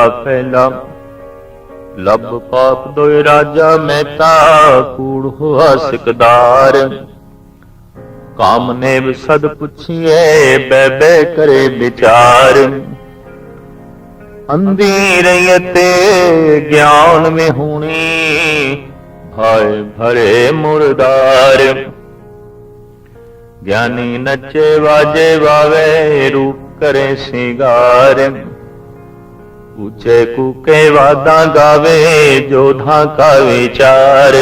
ਪਹਿਲਾ ਲੱਭ ਪਾਪ ਦੋਇ ਰਾਜਾ ਮਹਿਤਾ ਕੂੜ ਹੋਆ ਸਿਕਦਾਰ। ਕਾਮ ਨੇ ਸਦ ਪੁੱਛੀਏ ਬੈ ਬੈ ਕਰੇ ਵਿਚਾਰ। ਅੰਧੀ ਰਹੀਤੇ ਗਿਆਨ ਮੇ ਹੋਣੀ ਭਾਏ ਭਰੇ ਮੁਰਦਾਰ। ਗਿਆਨੀ ਨੱਚੇ ਵਾਜੇ ਵਾਵੇ, ਰੂਪ ਕਰੇ ਸਿੰਗਾਰ। ਉੱਚੇ ਕੂਕੇ ਵਾਦਾਂ ਗਾਵੇ ਜੋਧਾ ਕਾ ਵਿਚਾਰ।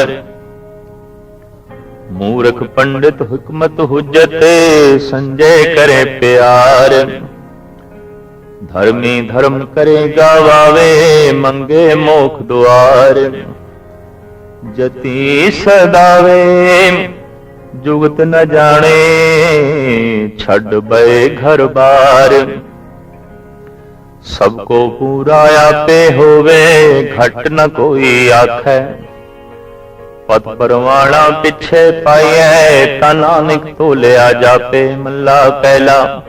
ਮੂਰਖ ਪੰਡਿਤ ਹਕਮਤ ਹੁਜਤ, ਸੰਜੇ ਕਰੇ ਪਿਆਰ। ਧਰਮੀ ਧਰਮ ਕਰੇ ਗਾਵਾਵੇ, ਮੰਗੇ ਮੋਖ ਦੁਆਰ। ਜਤੀ ਸਦਾਵੇ, ਜੁਗਤ ਨ ਜਾਣੇ, ਛੱਡ ਬਏ ਘਰ ਬਾਰ। ਸਭ ਕੋ ਪੂਰਾ ਆਪੇ ਹੋਵੇ, ਘਟ ਨ ਕੋਈ ਆਖੈ। ਪਤ ਪਰਵਾਣਾ ਪਿੱਛੇ ਪਾਈਐ, ਤਾਂ ਨਾਨਕ ਤੋਲਿਆ ਜਾਪੇ ਮੱਲਾ ਪਹਿਲਾ।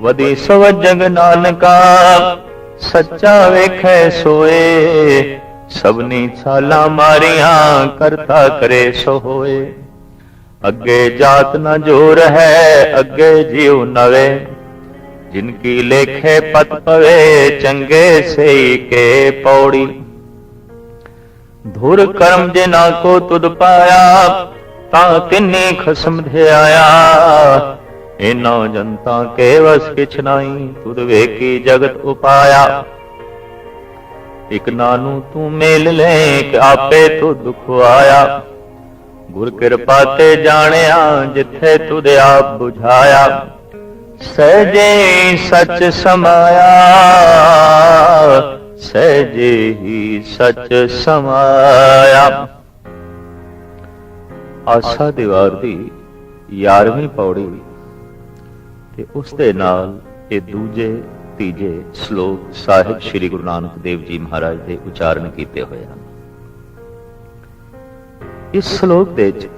ਵਧੀ ਸਵ ਜਗ ਨਾਨਕਾ, ਸੱਚਾ ਵੇਖੈ ਸੋਏ। ਸਭਨੀ ਛਾਲਾਂ ਮਾਰੀਆਂ, ਕਰਤਾ ਕਰੇ ਸੋ ਹੋਏ ਅੱਗੇ ਜਾਤ ਨ ਜੋਰ ਹੈ, ਅੱਗੇ ਜਿਉ ਨਵੇ। ਜਿਨ ਕੀ ਲੇਖੇ ਪਤ ਪਵੇ ਚੰਗੇ ਸਈ ਕੇ ਪੌੜੀ ਧੁਰ ਕਰਮ ਜੇ ਨਾ ਕੋ ਤੁਧ ਪਾਇਆ ਤਾਂ ਤਿੰਨੀ ਇਨੋ ਜਨਤਾ ਕੇ ਵਸ ਕਿਛ ਨਾਹੀ ਤੁਧ ਵੇਖੀ ਜਗਤ ਉਪਾਇਆ ਇਕ ਨਾਨੂ ਤੂੰ ਮੇਲ ਲੈ ਕਿ ਆਪੇ ਤੂੰ ਦੁਖ ਆਇਆ ਗੁਰ ਕਿਰਪਾ ਤੇ ਜਾਣਿਆ ਜਿੱਥੇ ਤੁਧ ਆਪ 부ਝਾਇਆ ਸਹਿਜੇ ਸਚ ਸਮਾਇਆ, ਸਹਿਜੇ ਹੀ ਸਚ ਸਮਾਇਆ। ਆਸਾ ਦੀਵਾਰ ਦੀ 11ਵੀਂ ਪੌੜੀ ਤੇ ਉਸ ਦੇ ਨਾਲ ਇਹ ਦੂਜੇ ਤੀਜੇ ਸ਼ਲੋਕ ਸਾਹਿਬ ਸ੍ਰੀ ਗੁਰੂ ਨਾਨਕ ਦੇਵ ਜੀ ਮਹਾਰਾਜ ਦੇ ਉਚਾਰਨ ਕੀਤੇ ਹੋਏ ਹਨ। ਇਸ ਸ਼ਲੋਕ ਦੇ ਵਿੱਚ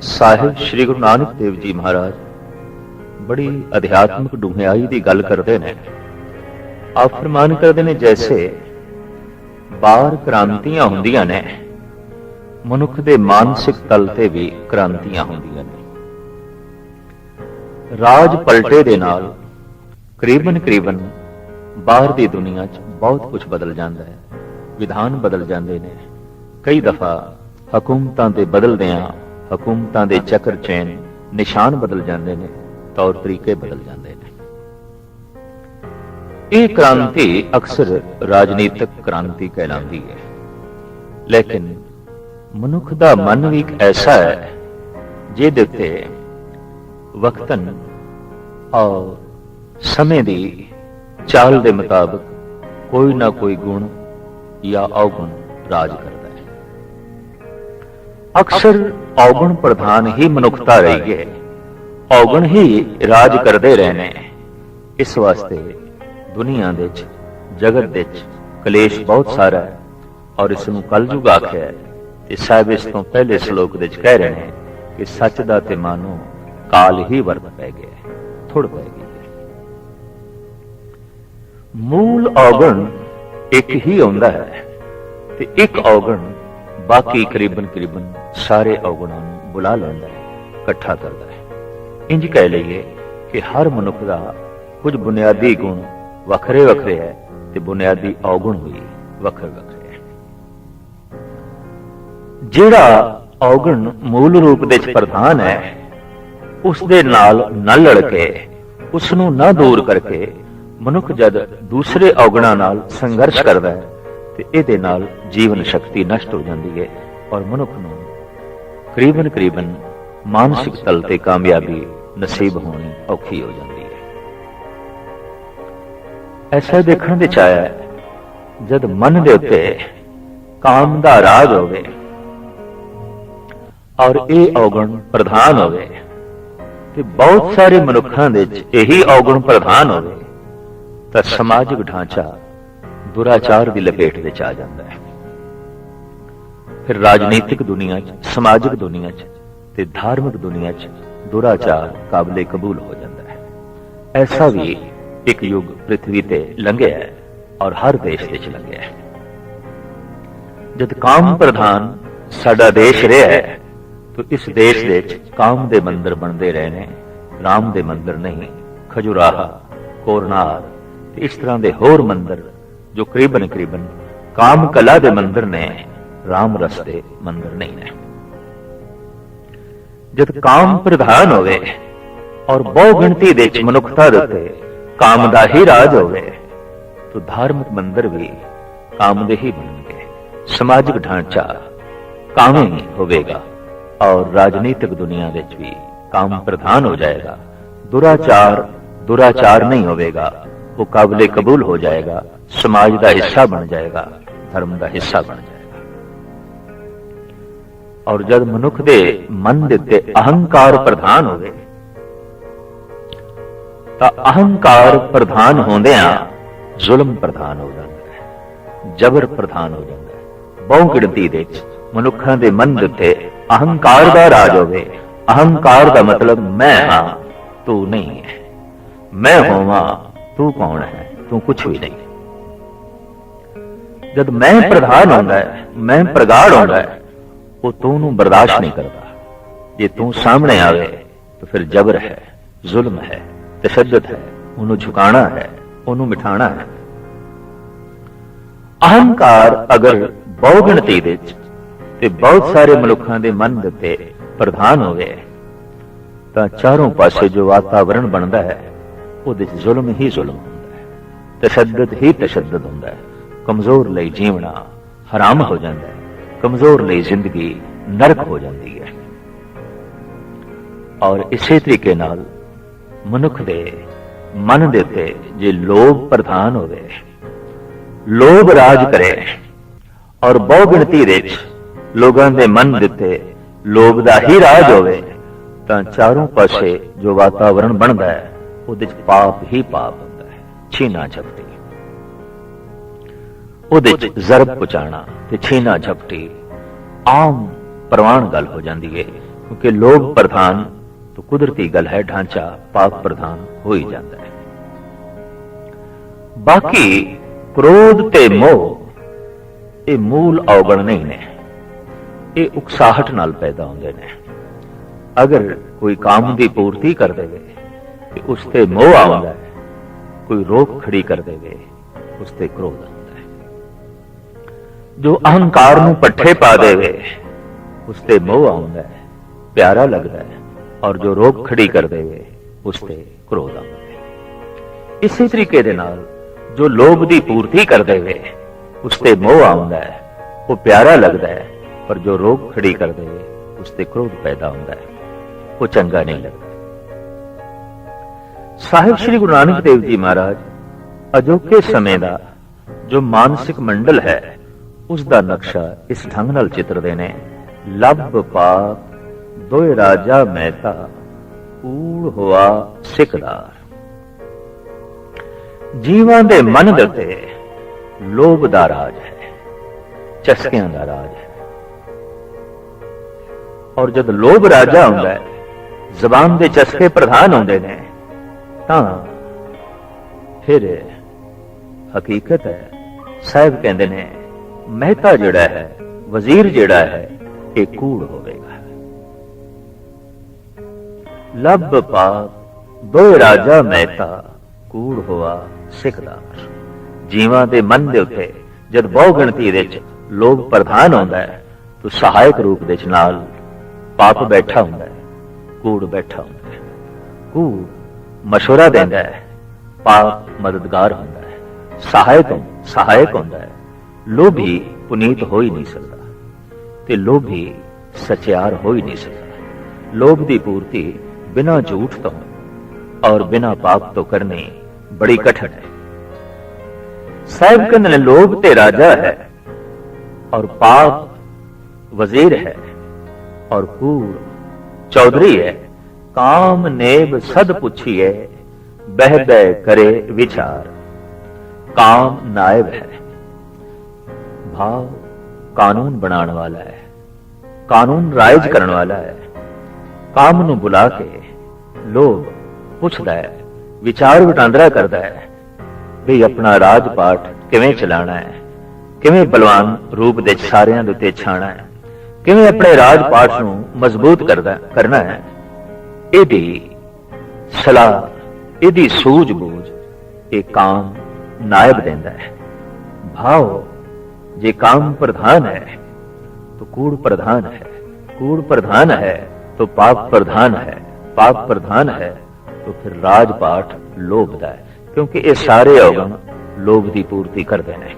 ਸਾਹਿਬ ਸ੍ਰੀ ਗੁਰੂ ਨਾਨਕ ਦੇਵ ਜੀ ਮਹਾਰਾਜ ਬੜੀ ਅਧਿਆਤਮਿਕ ਡੂੰਘਾਈ ਦੀ ਗੱਲ ਕਰਦੇ ਨੇ। ਆਪ ਫਰਮਾਨ ਕਰਦੇ ਨੇ ਜੈਸੇ ਬਾਹਰ ਕ੍ਰਾਂਤੀਆਂ ਹੁੰਦੀਆਂ ਨੇ, ਮਨੁੱਖ ਦੇ ਮਾਨਸਿਕ ਤਲ ਤੇ ਵੀ ਕ੍ਰਾਂਤੀਆਂ ਹੁੰਦੀਆਂ ਨੇ। ਰਾਜ ਪਲਟੇ ਦੇ ਨਾਲ ਕਰੀਬਨ ਕਰੀਬਨ ਬਾਹਰ ਦੀ ਦੁਨੀਆ 'ਚ ਬਹੁਤ ਕੁਝ ਬਦਲ ਜਾਂਦਾ ਹੈ, ਵਿਧਾਨ ਬਦਲ ਜਾਂਦੇ ਨੇ। ਕਈ ਦਫਾ ਹਕੂਮਤਾਂ ਦੇ ਬਦਲਦਿਆਂ ਹਕੂਮਤਾਂ ਦੇ ਚੱਕਰ ਚੈਨ ਨਿਸ਼ਾਨ ਬਦਲ ਜਾਂਦੇ ਨੇ। ਤੌਰ ਤਰੀਕੇ ਬਦਲ ਜਾਂਦੇ ਨੇ। ਇਹ ਕ੍ਰਾਂਤੀ ਅਕਸਰ ਰਾਜਨੀਤਿਕ ਕ੍ਰਾਂਤੀ ਕਹਿਲਾਉਂਦੀ ਹੈ। ਲੇਕਿਨ ਮਨੁੱਖ ਦਾ ਮਨ ਵੀ ਇੱਕ ਐਸਾ ਹੈ, ਜਿਹਦੇ ਉੱਤੇ ਵਕਤਨ ਔਰ ਸਮੇਂ ਦੀ ਚਾਲ ਦੇ ਮੁਤਾਬਕ ਕੋਈ ਨਾ ਕੋਈ ਗੁਣ ਜਾਂ ਔਗੁਣ ਰਾਜ ਕਰਦਾ ਹੈ। ਅਕਸਰ ਔਗੁਣ ਪ੍ਰਧਾਨ ਹੀ ਮਨੁੱਖਤਾ ਰਹੀ ਹੈ। ਔਗਣ ਹੀ ਰਾਜ ਕਰਦੇ ਰਹੇ ਨੇ। ਇਸ ਵਾਸਤੇ ਦੁਨੀਆ ਦੇ ਵਿੱਚ, ਜਗਤ ਦੇ ਵਿੱਚ ਕਲੇਸ਼ ਬਹੁਤ ਸਾਰਾ ਹੈ ਔਰ ਇਸ ਨੂੰ ਕਲਯੁਗ ਆਖਿਆ ਹੈ। ਤੇ ਸਾਹਿਬ ਇਸ ਤੋਂ ਪਹਿਲੇ ਸ਼ਲੋਕ ਦੇ ਵਿੱਚ ਕਹਿ ਰਹੇ ਨੇ ਕਿ ਸੱਚ ਦਾ ਤੇ ਮਾਨੋ ਕਾਲ ਹੀ ਵਰਤ ਪੈ ਗਿਆ ਹੈ। ਥੋੜ ਪੈ ਗਈ ਮੂਲ ਔਗਣ ਇੱਕ ਹੀ ਆਉਂਦਾ ਹੈ ਤੇ ਇੱਕ ਔਗਣ ਬਾਕੀ ਕਰੀਬਨ ਕਰੀਬਨ ਸਾਰੇ ਔਗਣਾਂ ਨੂੰ ਬੁਲਾ ਲੈਂਦਾ ਹੈ, ਇਕੱਠਾ ਕਰਦਾ ਹੈ। ਇੰਜ ਕਹਿ ਲਈਏ ਕਿ ਹਰ ਮਨੁੱਖ ਦਾ ਕੁਝ ਬੁਨਿਆਦੀ ਗੁਣ ਵੱਖਰੇ ਵੱਖਰੇ ਹੈ ਤੇ ਬੁਨਿਆਦੀ ਔਗੁਣ ਵੀ ਵੱਖਰੇ ਵੱਖਰੇ ਹੈ। ਜਿਹੜਾ ਔਗਣ ਮੂਲ ਰੂਪ ਦੇ ਵਿੱਚ ਪ੍ਰਧਾਨ ਹੈ ਉਸ ਦੇ ਨਾਲ ਨਾ ਲੜ ਕੇ ਉਸ ਨੂੰ ਨਾ ਦੂਰ ਕਰਕੇ ਮਨੁੱਖ ਜਦ ਦੂਸਰੇ ਔਗਣਾਂ ਨਾਲ ਸੰਘਰਸ਼ ਕਰਦਾ ਹੈ ਤੇ ਇਹਦੇ ਨਾਲ ਜੀਵਨ ਸ਼ਕਤੀ ਨਸ਼ਟ ਹੋ ਜਾਂਦੀ ਹੈ ਔਰ ਮਨੁੱਖ ਨੂੰ ਕਰੀਬਨ ਕਰੀਬਨ ਮਾਨਸਿਕ ਤਲ ਤੇ ਕਾਮਯਾਬੀ ਨਸੀਬ ਹੋਣੀ ਔਖੀ ਹੋ ਜਾਂਦੀ ਹੈ। ਐਸਾ ਦੇਖਣ ਵਿੱਚ ਆਇਆ ਜਦ ਮਨ ਦੇ ਉੱਤੇ ਕਾਮ ਦਾ ਰਾਜ ਹੋਵੇ ਔਰ ਇਹ ਔਗਣ ਪ੍ਰਧਾਨ ਹੋਵੇ ਤੇ ਬਹੁਤ ਸਾਰੇ ਮਨੁੱਖਾਂ ਦੇ ਵਿੱਚ ਇਹੀ ਔਗਣ ਪ੍ਰਧਾਨ ਹੋਵੇ, ਤਾਂ ਸਮਾਜਿਕ ਢਾਂਚਾ ਦੁਰਾਚਾਰ ਦੀ ਲਪੇਟ ਵਿੱਚ ਆ ਜਾਂਦਾ ਹੈ। ਫਿਰ ਰਾਜਨੀਤਿਕ ਦੁਨੀਆ 'ਚ, ਸਮਾਜਿਕ ਦੁਨੀਆ 'ਚ ਤੇ ਧਾਰਮਿਕ ਦੁਨੀਆ 'ਚ ਦੁਰਾਚਾਰ ਕਾਬਲੇ ਕਬੂਲ ਹੋ ਜਾਂਦਾ ਹੈ। ਐਸਾ ਵੀ ਇੱਕ ਯੁੱਗ ਪ੍ਰithvi ਤੇ ਲੰਘਿਆ ਹੈ ਔਰ ਹਰ ਦੇਸ਼ ਵਿੱਚ ਲੰਘਿਆ ਹੈ। ਜਦ ਕਾਮ ਪ੍ਰਧਾਨ ਸਾਡਾ ਦੇਸ਼ ਰਿਹਾ ਹੈ, ਤਾਂ ਇਸ ਦੇਸ਼ ਵਿੱਚ ਕਾਮ ਦੇ ਮੰਦਰ ਬਣਦੇ ਰਹੇ ਨੇ, ਰਾਮ ਦੇ ਮੰਦਰ ਨਹੀਂ, ਖਜੁਰਾਹਾ, ਕੋਰਨਾਰ ਤੇ ਇਸ ਤਰ੍ਹਾਂ ਦੇ ਹੋਰ ਮੰਦਿਰ ਜੋ ਕਰੀਬਨ ਕਰੀਬਨ ਕਾਮ ਕਲਾ ਦੇ ਮੰਦਰ ਨੇ, ਰਾਮ ਰਸ ਦੇ ਮੰਦਰ ਨਹੀਂ ਨੇ। ਜਦ ਕਾਮ ਪ੍ਰਧਾਨ ਹੋਵੇ ਔਰ ਬਹੁ ਗਿਣਤੀ ਦੇ ਵਿੱਚ ਮਨੁੱਖਤਾ ਦੇ ਉੱਤੇ ਕਾਮ ਦਾ ਹੀ ਰਾਜ ਹੋਵੇ, ਤਾਂ ਧਾਰਮਿਕ ਮੰਦਿਰ ਵੀ ਕਾਮ ਦੇ ਹੀ ਬਣਨਗੇ। ਸਮਾਜਿਕ ਢਾਂਚਾ ਕਾਮੇ ਹੋਵੇਗਾ ਔਰ ਰਾਜਨੀਤਿਕ ਦੁਨੀਆ ਵਿੱਚ ਵੀ ਕਾਮ ਪ੍ਰਧਾਨ ਹੋ ਜਾਏਗਾ। ਦੁਰਾਚਾਰ ਦੁਰਾਚਾਰ ਨਹੀਂ ਹੋਵੇਗਾ ਉਹ ਕਾਬਲੇ ਕਬੂਲ ਹੋ ਜਾਏਗਾ, ਸਮਾਜ ਦਾ ਹਿੱਸਾ ਬਣ ਜਾਏਗਾ, ਧਰਮ ਦਾ ਹਿੱਸਾ ਬਣ ਜਾਏਗਾ। ਔਰ ਜਦ ਮਨੁੱਖ ਦੇ ਮਨ ਦੇ ਉੱਤੇ ਅਹੰਕਾਰ ਪ੍ਰਧਾਨ ਹੋਵੇ, ਤਾਂ ਅਹੰਕਾਰ ਪ੍ਰਧਾਨ ਹੁੰਦਿਆਂ ਜ਼ੁਲਮ ਪ੍ਰਧਾਨ ਹੋ ਜਾਂਦਾ ਹੈ, ਜਬਰ ਪ੍ਰਧਾਨ ਹੋ ਜਾਂਦਾ ਹੈ। ਬਹੁ ਗਿਣਤੀ ਦੇ ਮਨੁੱਖਾਂ ਦੇ ਮਨ ਦੇ ਉੱਤੇ ਅਹੰਕਾਰ ਦਾ ਰਾਜ ਹੋਵੇ, ਅਹੰਕਾਰ ਦਾ ਮਤਲਬ ਮੈਂ ਹਾਂ, ਤੂੰ ਨਹੀਂ ਹੈ। ਮੈਂ ਹੋਵਾਂ, ਤੂੰ ਕੌਣ ਹੈ? ਤੂੰ ਕੁਝ ਵੀ ਨਹੀਂ। ਜਦ ਮੈਂ ਪ੍ਰਧਾਨ ਹੁੰਦਾ ਹੈ, ਮੈਂ ਪ੍ਰਗਾੜ ਹੁੰਦਾ ਹੈ ਉਹ ਤੂੰ ਨੂੰ ਬਰਦਾਸ਼ਤ ਨਹੀਂ ਕਰਦਾ। ਜੇ ਤੂੰ ਸਾਹਮਣੇ ਆਵੇ, ਤਾਂ ਫਿਰ ਜਬਰ ਹੈ, ਜ਼ੁਲਮ ਹੈ, ਤਸ਼ੱਦਦ ਹੈ, ਉਹਨੂੰ ਝੁਕਾਣਾ ਹੈ, ਉਹਨੂੰ ਮਿਠਾਣਾ ਹੈ। ਅਹੰਕਾਰ ਅਗਰ ਬਹੁ ਗਿਣਤੀ ਵਿੱਚ ਤੇ ਬਹੁਤ ਸਾਰੇ ਮਨੁੱਖਾਂ ਦੇ ਮਨ ਦਿੱਤੇ ਉੱਤੇ ਪ੍ਰਧਾਨ ਹੋਵੇ, ਤਾਂ ਚਾਰੋਂ ਪਾਸੇ ਜੋ ਵਾਤਾਵਰਣ ਬਣਦਾ ਹੈ, ਉਹਦੇ ਵਿੱਚ ਜ਼ੁਲਮ ਹੀ ਜ਼ੁਲਮ ਹੁੰਦਾ ਹੈ, ਤਸ਼ੱਦਦ ਹੀ ਤਸ਼ੱਦਦ ਹੁੰਦਾ ਹੈ, ਕਮਜ਼ੋਰ ਲਈ ਜੀਵਣਾ ਹਰਾਮ ਹੋ ਜਾਂਦਾ ਹੈ। ਕਮਜ਼ੋਰ ਲਈ ਜ਼ਿੰਦਗੀ ਨਰਕ ਹੋ ਜਾਂਦੀ ਹੈ। ਔਰ ਇਸੇ ਤਰੀਕੇ ਨਾਲ ਮਨੁੱਖ ਦੇ ਮਨ ਦੇ ਉੱਤੇ ਜੇ ਲੋਭ ਪ੍ਰਧਾਨ ਹੋਵੇ, ਲੋਭ ਰਾਜ ਕਰੇ ਔਰ ਬਹੁ ਗਿਣਤੀ ਦੇ ਵਿੱਚ ਲੋਕਾਂ ਦੇ ਮਨ ਦੇ ਉੱਤੇ ਲੋਭ ਦਾ ਹੀ ਰਾਜ ਹੋਵੇ, ਤਾਂ ਚਾਰੋਂ ਪਾਸੇ ਜੋ ਵਾਤਾਵਰਣ ਬਣਦਾ ਹੈ, ਉਹਦੇ ਵਿੱਚ ਪਾਪ ਹੀ ਪਾਪ ਹੁੰਦਾ ਹੈ। ਛੀਨਾ ਛਪਦੀ ਉਹਦੇ ਚ ਜ਼ਰਬ ਪਹੁੰਚਾਣਾ ਤੇ ਛੀਨਾ ਝਪਟੀ। ਆਮ ਪ੍ਰਵਾਨ ਗੱਲ ਹੋ ਜਾਂਦੀ ਹੈ ਕਿਉਂਕਿ ਲੋਭ ਪ੍ਰਧਾਨ ਤਾਂ ਕੁਦਰਤੀ ਗੱਲ ਹੈ, ਢਾਂਚਾ ਪਾਪ ਪ੍ਰਧਾਨ ਹੋ ਹੀ ਜਾਂਦਾ ਹੈ। ਬਾਕੀ ਕ੍ਰੋਧ ਤੇ ਮੋਹ, ਇਹ ਮੂਲ ਔਗਣ ਨਹੀਂ ਨੇ। ਇਹ ਉਕਸਾਹਟ ਨਾਲ ਪੈਦਾ ਹੁੰਦੇ ਨੇ। ਅਗਰ ਕੋਈ ਕਾਮ ਦੀ ਪੂਰਤੀ ਕਰ ਦੇਵੇ, ਤੇ ਉਸ ਤੇ ਮੋਹ ਆਉਂਦਾ ਹੈ, ਕੋਈ ਰੋਕ ਖੜੀ ਕਰ ਦੇਵੇ, ਉਸ ਤੇ ਕ੍ਰੋਧ ਆਉਂਦਾ ਜੋ ਅਹੰਕਾਰ ਨੂੰ ਪੱਠੇ ਪਾ ਦੇਵੇ, ਉਸ ਤੇ ਮੋਹ ਆਉਂਦਾ ਹੈ, ਪਿਆਰਾ ਲੱਗਦਾ ਹੈ, ਔਰ ਜੋ ਰੋਗ ਖੜੀ ਕਰ ਦੇਵੇ, ਉਸ ਤੇ ਕ੍ਰੋਧ ਆਉਂਦਾ ਹੈ। ਇਸੇ ਤਰੀਕੇ ਦੇ ਨਾਲ ਜੋ ਲੋਭ ਦੀ ਪੂਰਤੀ ਕਰ ਦੇਵੇ, ਉਸ ਤੇ ਮੋਹ ਆਉਂਦਾ ਹੈ, ਉਹ ਪਿਆਰਾ ਲੱਗਦਾ ਹੈ ਪਰ ਜੋ ਰੋਗ ਖੜੀ ਕਰ ਦੇਵੇ, ਉਸ ਤੇ ਕ੍ਰੋਧ ਪੈਦਾ ਹੁੰਦਾ ਹੈ। ਉਹ ਚੰਗਾ ਨਹੀਂ ਲੱਗਦਾ। ਸਾਹਿਬ ਸ੍ਰੀ ਗੁਰੂ ਨਾਨਕ ਦੇਵ ਜੀ ਮਹਾਰਾਜ, ਅਜੋਕੇ ਸਮੇਂ ਦਾ ਜੋ ਮਾਨਸਿਕ ਮੰਡਲ ਹੈ ਉਸ ਦਾ ਨਕਸ਼ਾ ਇਸ ਢੰਗ ਨਾਲ ਚਿੱਤਰਦੇ ਨੇ। ਲੱਭ ਪਾਪ, ਦੋਏ ਰਾਜਾ ਮਹਿਤਾ ਕੂੜ ਹੋਆ ਸਿਕਦਾਰ। ਜੀਵਾਂ ਦੇ ਮਨ ਦੇ ਉੱਤੇ ਲੋਭ ਦਾ ਰਾਜ ਹੈ, ਚਸਕਿਆਂ ਦਾ ਰਾਜ ਹੈ। ਔਰ ਜਦ ਲੋਭ ਰਾਜਾ ਹੁੰਦਾ ਹੈ, ਜ਼ਬਾਨ ਦੇ ਚਸਕੇ ਪ੍ਰਧਾਨ ਹੁੰਦੇ ਨੇ, ਤਾਂ ਫਿਰ ਹਕੀਕਤ ਹੈ, ਸਾਹਿਬ ਕਹਿੰਦੇ ਨੇ ਮਹਿਤਾ ਜਿਹੜਾ ਹੈ, ਵਜ਼ੀਰ ਜਿਹੜਾ ਹੈ, ਇਹ ਕੂੜ ਹੋਵੇਗਾ। ਲੱਭ ਪਾਪ, ਦੋ ਰਾਜਾ ਮਹਿਤਾ, ਕੂੜ ਹੋਆ ਸਿੱਖਦਾਰ ਜੀਵਾਂ ਦੇ ਮਨ ਦੇ ਉੱਤੇ ਜਦ ਬਹੁ ਗਿਣਤੀ ਵਿੱਚ ਲੋਕ ਪ੍ਰਧਾਨ ਹੁੰਦਾ ਹੈ, ਤਾਂ ਸਹਾਇਕ ਰੂਪ ਦੇ ਵਿੱਚ ਨਾਲ ਪਾਪ ਬੈਠਾ ਹੁੰਦਾ ਹੈ, ਕੂੜ ਬੈਠਾ ਹੁੰਦਾ ਹੈ। ਕੂੜ ਮਸ਼ਵਰਾ ਦਿੰਦਾ ਹੈ, ਪਾਪ ਮਦਦਗਾਰ ਹੁੰਦਾ ਹੈ, ਸਹਾਇਕ ਸਹਾਇਕ ਹੁੰਦਾ ਹੈ। ਲੋਭੀ ਪੁਨੀਤ ਹੋ ਹੀ ਨਹੀਂ ਸਕਦਾ ਤੇ ਲੋਭੀ ਸਚਿਆਰ ਹੋ ਹੀ ਨਹੀਂ ਸਕਦਾ। ਲੋਭ ਦੀ ਪੂਰਤੀ ਬਿਨਾਂ ਝੂਠ ਤੋਂ ਔਰ ਬਿਨਾਂ ਪਾਪ ਤੋਂ ਕਰਨੀ ਬੜੀ ਕਠਿਨ ਹੈ। ਸਾਹਿਬ ਕਹਿੰਦੇ ਨੇ ਲੋਭ ਤੇ ਰਾਜਾ ਹੈ ਔਰ ਪਾਪ ਵਜ਼ੀਰ ਹੈ ਔਰ ਕੂੜ ਚੌਧਰੀ ਹੈ। ਕਾਮ ਨੇਬ ਸਦ ਪੁੱਛੀਏ ਬਹਿਬੈ ਕਰੇ ਵਿਚਾਰ। ਕਾਮ ਨਾਇਬ ਹੈ। ਭਾਵ ਕਾਨੂੰਨ ਬਣਾਉਣ ਵਾਲਾ ਹੈ ਕਾਨੂੰਨ ਰਾਇਜ ਕਰਨ ਵਾਲਾ ਹੈ ਕਾਮ ਨੂੰ ਬੁਲਾ ਕੇ ਲੋਭ ਪੁੱਛਦਾ ਹੈ ਵਿਚਾਰ ਵਟਾਂਦਰਾ ਕਰਦਾ ਹੈ ਵੀ ਆਪਣਾ ਰਾਜ ਪਾਠ ਕਿਵੇਂ ਚਲਾਣਾ ਹੈ ਕਿਵੇਂ ਬਲਵਾਨ ਰੂਪ ਦੇ ਸਾਰਿਆਂ ਦੇ ਉੱਤੇ ਛਾਣਾ ਹੈ ਕਿਵੇਂ ਆਪਣੇ ਰਾਜ ਪਾਠ ਨੂੰ ਮਜ਼ਬੂਤ ਕਰਦਾ ਕਰਨਾ ਹੈ ਇਹਦੀ ਸਲਾਹ ਇਹਦੀ ਸੂਝ-ਬੂਝ ਇਹ ਕਾਮ ਨਾਇਬ ਦਿੰਦਾ ਹੈ ਭਾਵ ਜੇ ਕਾਮ ਪ੍ਰਧਾਨ ਹੈ तो कूड़ प्रधान है कूड़ प्रधान है तो पाप प्रधान है पाप प्रधान है तो फिर राजपाठ लोभ ਦਾ ਹੈ ਕਿਉਂਕਿ ਇਹ ਸਾਰੇ ਔਗਣ ਲੋਭ ਦੀ ਪੂਰਤੀ ਕਰਦੇ ਨੇ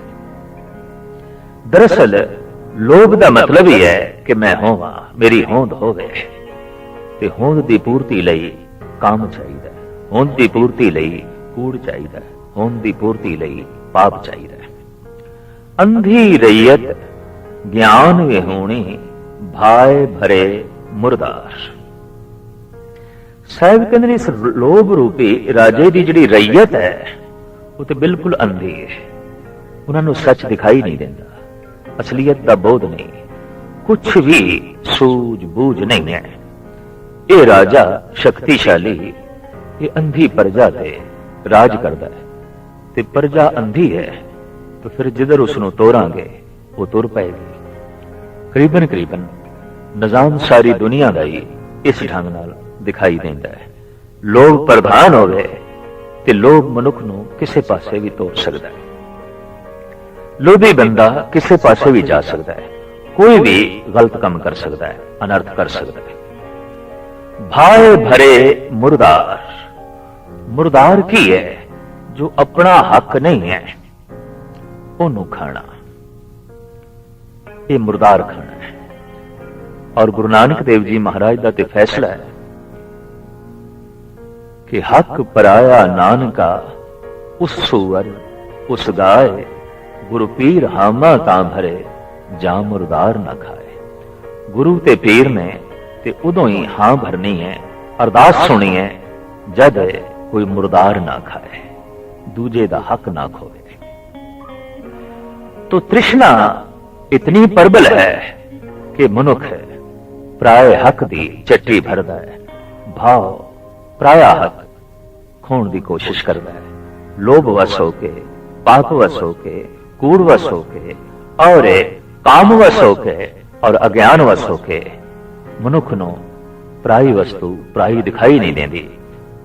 ਦਰਅਸਲ ਲੋਭ ਦਾ ਮਤਲਬ ਹੀ ਹੈ ਕਿ ਮੈਂ ਹੋਵਾਂ ਮੇਰੀ ਹੋਂਦ ਹੋਵੇ ਤੇ ਹੋਂਦ ਦੀ ਪੂਰਤੀ ਲਈ ਕਾਮ ਚਾਹੀਦਾ ਹੈ ਹੋਂਦ ਦੀ ਪੂਰਤੀ ਲਈ ਕੂੜ ਚਾਹੀਦਾ ਹੈ ਹੋਂਦ ਦੀ ਪੂਰਤੀ ਲਈ ਪਾਪ ਚਾਹੀਦਾ ਹੈ ਅੰਧੀ ਰਈਅਤ ਗਿਆਨ ਵਿਹੂਣੀ ਭਾਏ ਭਰੇ ਮੁਰਦਾਰ। ਸਾਹਿਬ ਕਹਿੰਦੇ ਨੇ, ਇਸ ਲੋਭ ਰੂਪੀ ਰਾਜੇ ਦੀ ਜਿਹੜੀ ਰਈਅਤ ਹੈ, ਉਹ ਤੇ ਬਿਲਕੁਲ ਅੰਧੀ ਹੈ। ਉਹਨਾਂ ਨੂੰ ਸੱਚ ਦਿਖਾਈ ਨਹੀਂ ਦਿੰਦਾ। ਅਸਲੀਅਤ ਦਾ ਬੋਧ ਨਹੀਂ। ਕੁਝ ਵੀ ਸੂਝ ਬੂਝ ਨਹੀਂ ਹੈ। ਇਹ ਰਾਜਾ ਸ਼ਕਤੀਸ਼ਾਲੀ, ਇਹ ਅੰਧੀ ਪ੍ਰਜਾ ਤੇ ਰਾਜ ਕਰਦਾ ਹੈ। ਤੇ ਪ੍ਰਜਾ ਅੰਧੀ ਹੈ। ਤਾਂ ਫਿਰ ਜਿੱਧਰ ਉਸ ਨੂੰ ਤੋਰਾਂਗੇ, ਉਹ ਤੁਰ ਪਏਗੀ। ਕਰੀਬਨ ਕਰੀਬਨ ਨਿਜ਼ਾਮ ਸਾਰੀ ਦੁਨੀਆ ਦਾ ਹੀ ਇਸ ਢੰਗ ਨਾਲ ਦਿਖਾਈ ਦਿੰਦਾ ਹੈ। ਲੋਭ ਪ੍ਰਧਾਨ ਹੋਵੇ ਤੇ ਲੋਭ ਮਨੁੱਖ ਨੂੰ ਕਿਸੇ ਪਾਸੇ ਵੀ ਤੋਰ ਸਕਦਾ ਹੈ। ਲੋਭੀ ਬੰਦਾ ਕਿਸੇ ਪਾਸੇ ਵੀ ਜਾ ਸਕਦਾ ਹੈ। ਕੋਈ ਵੀ ਗਲਤ ਕੰਮ ਕਰ ਸਕਦਾ ਹੈ, ਅਨਰਥ ਕਰ ਸਕਦਾ ਹੈ। ਭਾਏ ਭਰੇ ਮੁਰਦਾਰ। ਮੁਰਦਾਰ ਕੀ ਹੈ? ਜੋ ਆਪਣਾ ਹੱਕ ਨਹੀਂ ਹੈ। ਉਹਨੂੰ ਖਾਣਾ। ਇਹ ਮੁਰਦਾਰ ਖਾਣਾ ਹੈ। ਔਰ ਗੁਰੂ ਨਾਨਕ ਦੇਵ ਜੀ ਮਹਾਰਾਜ ਦਾ ਤੇ ਫੈਸਲਾ ਹੈ ਕਿ ਹੱਕ ਪਰਾਇਆ ਨਾਨਕਾ, ਉਸ ਸੂਰ, ਉਸ ਗਾਏ, ਗੁਰੂ ਪੀਰ ਹਾਮਾ ਤਾਂ ਭਰੇ, ਜਾਂ ਮੁਰਦਾਰ ਨਾ ਖਾਏ। ਗੁਰੂ ਤੇ ਪੀਰ ਨੇ ਤੇ ਉਦੋਂ ਹੀ ਹਾਂ ਭਰਨੀ ਹੈ, ਅਰਦਾਸ ਸੁਣੀ ਹੈ, ਜਦ ਕੋਈ ਮੁਰਦਾਰ ਨਾ ਖਾਏ, ਦੂਜੇ ਦਾ ਹੱਕ ਨਾ ਖੋਵੇ। तो तृष्णा इतनी प्रबल है कि मनुख प्राय हक दी ਚੱਟੀ ਭਰਦਾ ਹੈ ਭਾਵ ਪ੍ਰਾਇਆ ਹੱਕ ਖੋਣ ਦੀ ਕੋਸ਼ਿਸ਼ ਕਰਦਾ ਹੈ ਲੋਭ ਵਸ ਹੋ ਕੇ ਪਾਪ ਵਸ ਹੋ ਕੇ ਕੂੜ ਵਸ ਹੋ ਕੇ ਔਰ ਕਾਮ ਵਸ ਹੋ ਕੇ ਔਰ ਅਗਿਆਨ ਵਸ ਹੋ ਕੇ ਮਨੁੱਖ ਨੂੰ ਪ੍ਰਾਈ ਵਸਤੂ ਪ੍ਰਾਈ ਦਿਖਾਈ ਨਹੀਂ ਦਿੰਦੀ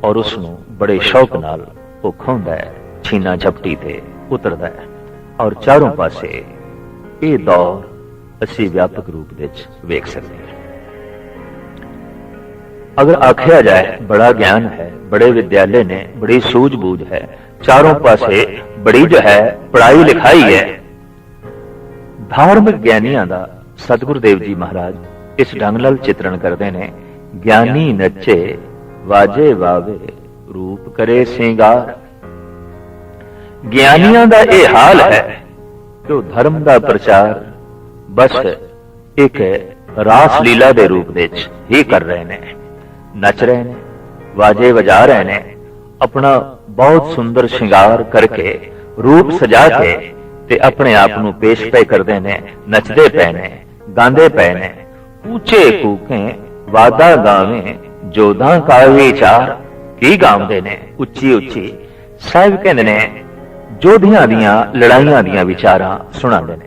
ਔਰ ਉਸ ਨੂੰ ਬੜੇ ਸ਼ੌਕ ਨਾਲ ਉਹ ਖੋਂਦਾ ਹੈ ਛੀਨਾ ਝਪਟੀ ਤੇ ਉਤਰਦਾ ਹੈ ਔਰ ਚਾਰੋਂ ਪਾਸੇ ਇਹ ਦੌਰ ਅਸੀਂ ਵਿਆਪਕ ਰੂਪ ਵਿੱਚ ਵੇਖ ਸਕਦੇ ਹਾਂ। ਅਗਰ ਆਖਿਆ ਜਾਏ, ਬੜਾ ਗਿਆਨ ਹੈ, ਬੜੇ ਵਿਦਿਆਲੇ ਨੇ, ਬੜੀ ਸੂਝ-ਬੂਝ ਹੈ, ਚਾਰੋਂ ਪਾਸੇ ਬੜੀ ਜੋ ਹੈ ਪੜਾਈ ਲਿਖਾਈ ਹੈ। ਧਾਰਮਿਕ ਗਿਆਨੀਆਂ ਦਾ ਸਤਿਗੁਰੂ ਦੇਵ ਜੀ ਮਹਾਰਾਜ ਇਸ ਢੰਗ ਨਾਲ ਚਿਤਰਣ ਕਰਦੇ ਨੇ, ਗਿਆਨੀ ਨੱਚੇ ਵਾਜੇ ਵਾਵੇ ਰੂਪ ਕਰੇ ਸਿੰਗਾਰ ਗਿਆਨੀਆਂ ਦਾ ਇਹ ਹਾਲ ਹੈ ਕਿ ਉਹ ਧਰਮ ਦਾ ਪ੍ਰਚਾਰ ਬਸ ਇੱਕ ਰਾਸ ਲੀਲਾ ਦੇ ਰੂਪ ਵਿੱਚ ਹੀ ਕਰ ਰਹੇ ਨੇ। ਨੱਚ ਰਹੇ ਨੇ, ਵਾਜੇ ਵਜਾ ਰਹੇ ਨੇ, ਆਪਣਾ ਬਹੁਤ ਸੁੰਦਰ ਸ਼ਿੰਗਾਰ ਕਰਕੇ ਰੂਪ ਸਜਾ ਕੇ ਤੇ ਆਪਣੇ ਆਪ ਨੂੰ ਪੇਸ਼ ਪੈ ਕਰਦੇ ਨੇ, ਨੱਚਦੇ ਪਏ ਨੇ, ਗਾਉਂਦੇ ਪਏ ਨੇ। ਉੱਚੇ ਕੂਕੇ, ਵਾਦਾ ਗਾਵੇਂ, ਜੋਧਾਂ ਕਾ ਵਿਚਾਰ ਕੀ ਗਾਉਂਦੇ ਨੇ? ਉੱਚੀ ਉੱਚੀ ਸਾਹਿਬ ਕਹਿੰਦੇ ਨੇ ਜੋਧਿਆਂ ਦੀਆਂ ਲੜਾਈਆਂ ਦੀਆਂ ਵਿਚਾਰਾਂ ਸੁਣਾਉਂਦੇ ਨੇ।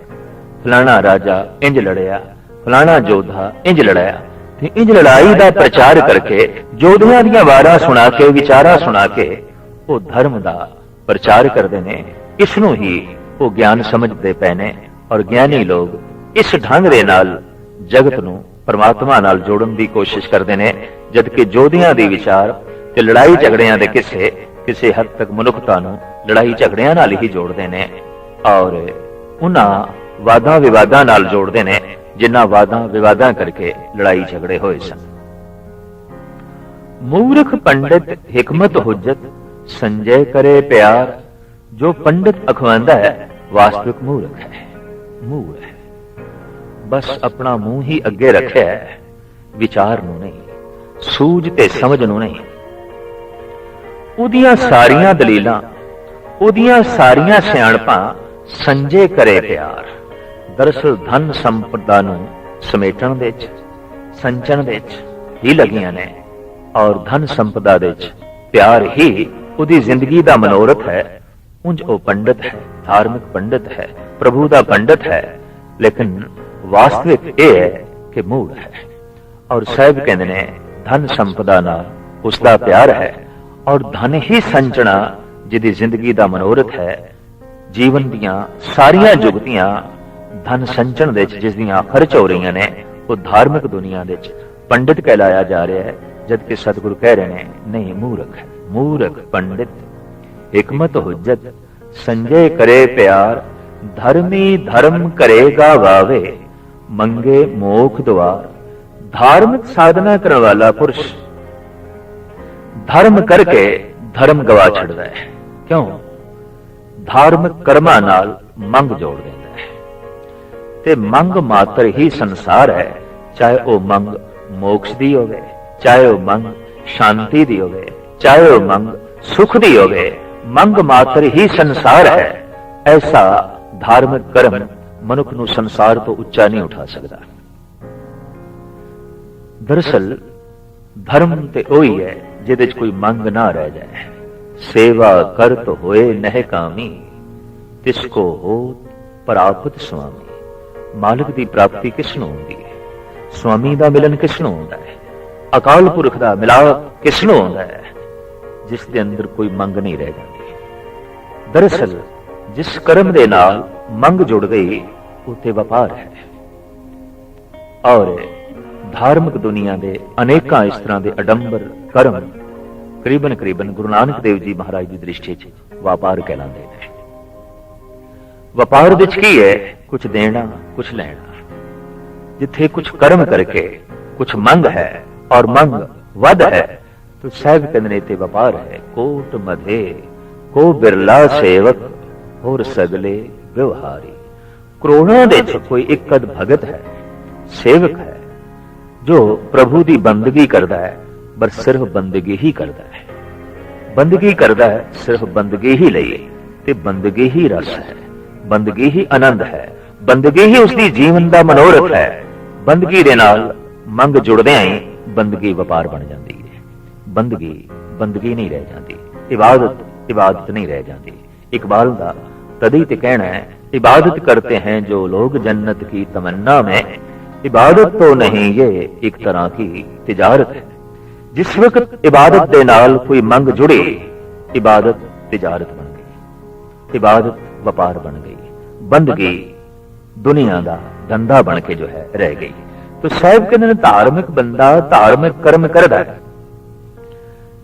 ਫਲਾਣਾ ਰਾਜਾ ਇੰਜ ਲੜਿਆ, ਫਲਾਣਾ ਜੋਧਾ ਇੰਜ ਲੜਿਆ। ਤੇ ਇੰਜ ਲੜਾਈ ਦਾ ਪ੍ਰਚਾਰ ਕਰਕੇ ਜੋਧਿਆਂ ਦੀਆਂ ਵਾਰਾਂ ਸੁਣਾ ਕੇ, ਵਿਚਾਰਾਂ ਸੁਣਾ ਕੇ ਉਹ ਧਰਮ ਦਾ ਪ੍ਰਚਾਰ ਕਰਦੇ ਨੇ। ਇਸ ਨੂੰ ਹੀ ਉਹ ਗਿਆਨ ਸਮਝਦੇ ਪਏ ਨੇ ਔਰ ਗਿਆਨੀ ਲੋਕ ਇਸ ਢੰਗ ਦੇ ਨਾਲ ਜਗਤ ਨੂੰ ਪਰਮਾਤਮਾ ਨਾਲ ਜੋੜਨ ਦੀ ਕੋਸ਼ਿਸ਼ ਕਰਦੇ ਨੇ, ਜਦਕਿ ਜੋਧਿਆਂ ਦੀ ਵਿਚਾਰ ਤੇ ਲੜਾਈ ਝਗੜਿਆਂ ਦੇ ਕਿਸੇ ਕਿਸੇ ਹੱਦ ਤੱਕ ਮਨੁੱਖਤਾ ਨੂੰ ਲੜਾਈ ਝਗੜਿਆਂ ਨਾਲ ਹੀ ਜੋੜਦੇ ਨੇ ਔਰ ਉਹਨਾਂ ਵਾਦਾਂ ਵਿਵਾਦਾਂ ਨਾਲ ਜੋੜਦੇ ਨੇ, ਜਿਨ੍ਹਾਂ ਵਾਦਾਂ ਵਿਵਾਦਾਂ ਕਰਕੇ ਲੜਾਈ ਝਗੜੇ ਹੋਏ ਸਨ। ਮੂਰਖ ਪੰਡਿਤ ਹਕਮਤ ਹੁਜਤ, ਸੰਜੈ ਕਰੇ ਪਿਆਰ, ਜੋ ਪੰਡਿਤ ਅਖਵਾਂਦਾ ਹੈ, ਵਾਸਤਵਿਕ ਮੂਰਖ ਹੈ, ਮੂਰ ਹੈ। ਬਸ ਆਪਣਾ ਮੂੰਹ ਹੀ ਅੱਗੇ ਰੱਖਿਆ ਹੈ, ਵਿਚਾਰ ਨੂੰ ਨਹੀਂ, ਸੂਝ ਤੇ ਸਮਝ ਨੂੰ ਨਹੀਂ। ਉਹਦੀਆਂ ਸਾਰੀਆਂ ਦਲੀਲਾਂ, ਉਹਦੀਆਂ ਸਾਰੀਆਂ ਸਿਆਣਪਾਂ ਸੰਜੇ ਕਰੇ ਪਿਆਰ। ਦਰਸਲ ਧਨ ਸੰਪਦਾ ਨੂੰ ਸਮੇਟਣ ਦੇ ਵਿੱਚ, ਸੰਚਣ ਦੇ ਵਿੱਚ ਹੀ ਲੱਗੀਆਂ ਨੇ ਔਰ ਧਨ ਸੰਪਦਾ ਦੇ ਵਿੱਚ ਪਿਆਰ ਹੀ ਉਹਦੀ ਜ਼ਿੰਦਗੀ ਦਾ ਮਨੋਰਥ ਹੈ। ਉਂਝ ਉਹ ਪੰਡਤ ਹੈ, ਧਾਰਮਿਕ ਪੰਡਤ ਹੈ, ਪ੍ਰਭੂ ਦਾ ਪੰਡਤ ਹੈ, ਲੇਕਿਨ ਵਾਸਤਵਿਕ ਇਹ ਹੈ ਕਿ ਮੂੜ ਹੈ। ਔਰ ਸਾਹਿਬ ਕਹਿੰਦੇ ਨੇ, ਧਨ ਸੰਪਦਾ ਨਾਲ ਉਸ ਦਾ ਪਿਆਰ ਹੈ। ਔਰ ਧਨ ਹੀ ਸੰਚਣਾ, ਜਿਹਦੀ ਜ਼ਿੰਦਗੀ ਦਾ ਮਨੋਰਥ ਹੈ, ਜੀਵਨ ਦੀਆਂ ਸਾਰੀਆਂ ਜੁਗਤੀਆਂ ਧਨ ਸੰਚਣ ਦੇ ਵਿੱਚ, ਜਿਸ ਦੀਆਂ ਖਰਚ ਹੋ ਰਹੀਆਂ ਨੇ, ਉਹ ਧਾਰਮਿਕ ਦੁਨੀਆ ਦੇ ਵਿੱਚ ਪੰਡਿਤ ਕਹਿਲਾਇਆ ਜਾ ਰਿਹਾ ਹੈ ਜਦ ਕਿ ਸਤਿਗੁਰੂ ਕਹਿ ਰਹੇ ਨੇ, ਨਹੀਂ, ਮੂਰਖ ਮੂਰਖ ਪੰਡਿਤ। ਹਕਮਤ ਹੁਜਤ, ਸੰਜੇ ਕਰੇ ਪਿਆਰ, ਧਰਮੀ ਧਰਮ ਕਰੇਗਾ ਵਾਵੇ, ਮੰਗੇ ਮੋਖ ਦੁਆਰ। ਧਾਰਮਿਕ ਸਾਧਨਾ ਕਰਨ ਵਾਲਾ ਪੁਰਸ਼ ਧਰਮ ਕਰਕੇ ਧਰਮ ਗਵਾ ਛੱਡਦਾ ਹੈ। ਕਿਉਂ? ਧਾਰਮਿਕ ਕਰਮਾਂ ਨਾਲ ਮੰਗ ਜੋੜ ਦਿੰਦਾ ਹੈ। ਤੇ ਮੰਗ ਮਾਤਰ ਹੀ ਸੰਸਾਰ ਹੈ, ਚਾਹੇ ਉਹ ਮੰਗ ਮੋਕਸ਼ ਦੀ ਹੋਵੇ, ਚਾਹੇ ਉਹ ਮੰਗ ਸ਼ਾਂਤੀ ਦੀ ਹੋਵੇ, ਚਾਹੇ ਉਹ ਮੰਗ ਸੁਖ ਦੀ ਹੋਵੇ, ਮੰਗ ਮਾਤਰ ਹੀ ਸੰਸਾਰ ਹੈ। ਐਸਾ ਧਾਰਮਿਕ ਕਰਮ ਮਨੁੱਖ ਨੂੰ ਸੰਸਾਰ ਤੋਂ ਉੱਚਾ ਨਹੀਂ ਉਠਾ ਸਕਦਾ। ਦਰਅਸਲ ਧਰਮ ਤੇ ਉਹੀ ਹੈ ਜਿਹਦੇ 'ਚ ਕੋਈ ਮੰਗ ਨਾ ਰਹਿ ਜਾਏ। ਸੇਵਾ ਕਰਤ ਹੋਏ ਨਹਿ ਕਾਮੀ, ਤਿਸ ਕੋ ਹੋ ਪ੍ਰਾਪਤ ਸੁਆਮੀ। ਮਾਲਕ ਦੀ ਪ੍ਰਾਪਤੀ ਕਿਸ ਨੂੰ ਹੁੰਦੀ ਹੈ? ਸੁਆਮੀ ਦਾ ਮਿਲਨ ਕਿਸ ਨੂੰ ਹੁੰਦਾ ਹੈ? ਅਕਾਲ ਪੁਰਖ ਦਾ ਮਿਲਾਪ ਕਿਸ ਨੂੰ ਹੁੰਦਾ ਹੈ? ਜਿਸ ਦੇ ਅੰਦਰ ਕੋਈ ਮੰਗ ਨਹੀਂ ਰਹਿ ਜਾਂਦੀ। ਦਰਅਸਲ, ਜਿਸ ਕਰਮ ਦੇ ਨਾਲ ਮੰਗ ਜੁੜ ਗਈ ਉਤੇ ਵਪਾਰ ਹੈ। ਔਰ ਧਾਰਮਿਕ ਦੁਨੀਆ ਦੇ ਅਨੇਕਾਂ ਇਸ ਤਰ੍ਹਾਂ ਦੇ ਅਡੰਬਰ ਕਰਮ ਕਰੀਬਨ ਕਰੀਬਨ ਗੁਰੂ ਨਾਨਕ ਦੇਵ ਜੀ ਮਹਾਰਾਜ ਦੀ ਦ੍ਰਿਸ਼ਟੀ 'ਚ ਵਪਾਰ ਕਹਿਲਾਉਂਦੇ ਨੇ। ਵਪਾਰ ਵਿੱਚ ਕੀ ਹੈ? ਕੁਝ ਦੇਣਾ ਕੁਝ ਲੈਣਾ। ਜਿੱਥੇ ਕੁਝ ਕਰਮ ਕਰਕੇ ਕੁਝ ਮੰਗ ਹੈ ਔਰ ਮੰਗ ਵੱਧ ਹੈ, ਤਾਂ ਸਾਹਿਬ ਕਹਿੰਦੇ ਨੇ ਤੇ ਵਪਾਰ ਹੈ। ਕੋਟ ਮਧੇ, ਕੋ ਬਿਰਲਾ ਸੇਵਕ, ਹੋਰ ਸਗਲੇ ਵਿਵਹਾਰੀ। ਕਰੋੜਾਂ ਦੇ ਚ ਕੋਈ ਇੱਕ ਅਦ ਭਗਤ ਹੈ, ਸੇਵਕ ਹੈ। ਜੋ ਪ੍ਰਭੂ ਦੀ ਬੰਦਗੀ ਕਰਦਾ ਹੈ, ਪਰ ਸਿਰਫ ਬੰਦਗੀ ਹੀ ਕਰਦਾ ਹੈ। ਬੰਦਗੀ ਕਰਦਾ ਹੈ, ਸਿਰਫ ਬੰਦਗੀ ਹੀ ਲਈ ਤੇ ਬੰਦਗੀ ਹੀ ਰਸ ਹੈ। ਬੰਦਗੀ ਹੀ ਆਨੰਦ ਹੈ। ਬੰਦਗੀ ਹੀ ਉਸ ਦੀ ਜੀਵਨ ਦਾ ਮਨੋਰਥ ਹੈ। ਬੰਦਗੀ ਦੇ ਨਾਲ ਮੰਗ ਜੁੜਦੇ ਆਂ ਬੰਦਗੀ ਵਪਾਰ ਬਣ ਜਾਂਦੀ ਹੈ। ਬੰਦਗੀ ਬੰਦਗੀ ਨਹੀਂ ਰਹਿ ਜਾਂਦੀ। ਇਬਾਦਤ ਇਬਾਦਤ ਨਹੀਂ ਰਹਿ ਜਾਂਦੀ। ਇਕਬਾਲ ਦਾ ਤਦੇ ਤੇ ਕਹਿਣਾ ਹੈ, ਇਬਾਦਤ ਕਰਤੇ ਹਨ ਜੋ ਲੋਗ ਜੰਨਤ ਕੀ ਤਮੰਨਾ ਮੈਂ। इबादत तो नहीं ये एक तरह की तिजारत है जिस वक्त इबादत ਦੇ ਨਾਲ ਕੋਈ ਮੰਗ ਜੁੜੀ ਇਬਾਦਤ ਤਿਜਾਰਤ ਬਣ ਗਈ ਇਬਾਦਤ ਵਪਾਰ ਬਣ ਗਈ ਬੰਦਗੀ ਦੁਨੀਆ ਦਾ ਧੰਦਾ ਬਣ ਕੇ ਜੋ ਹੈ ਰਹਿ ਗਈ ਤੋ ਸਾਹਿਬ ਕਹਿੰਦੇ ਨੇ ਧਾਰਮਿਕ ਬੰਦਾ ਧਾਰਮਿਕ ਕਰਮ ਕਰਦਾ ਹੈ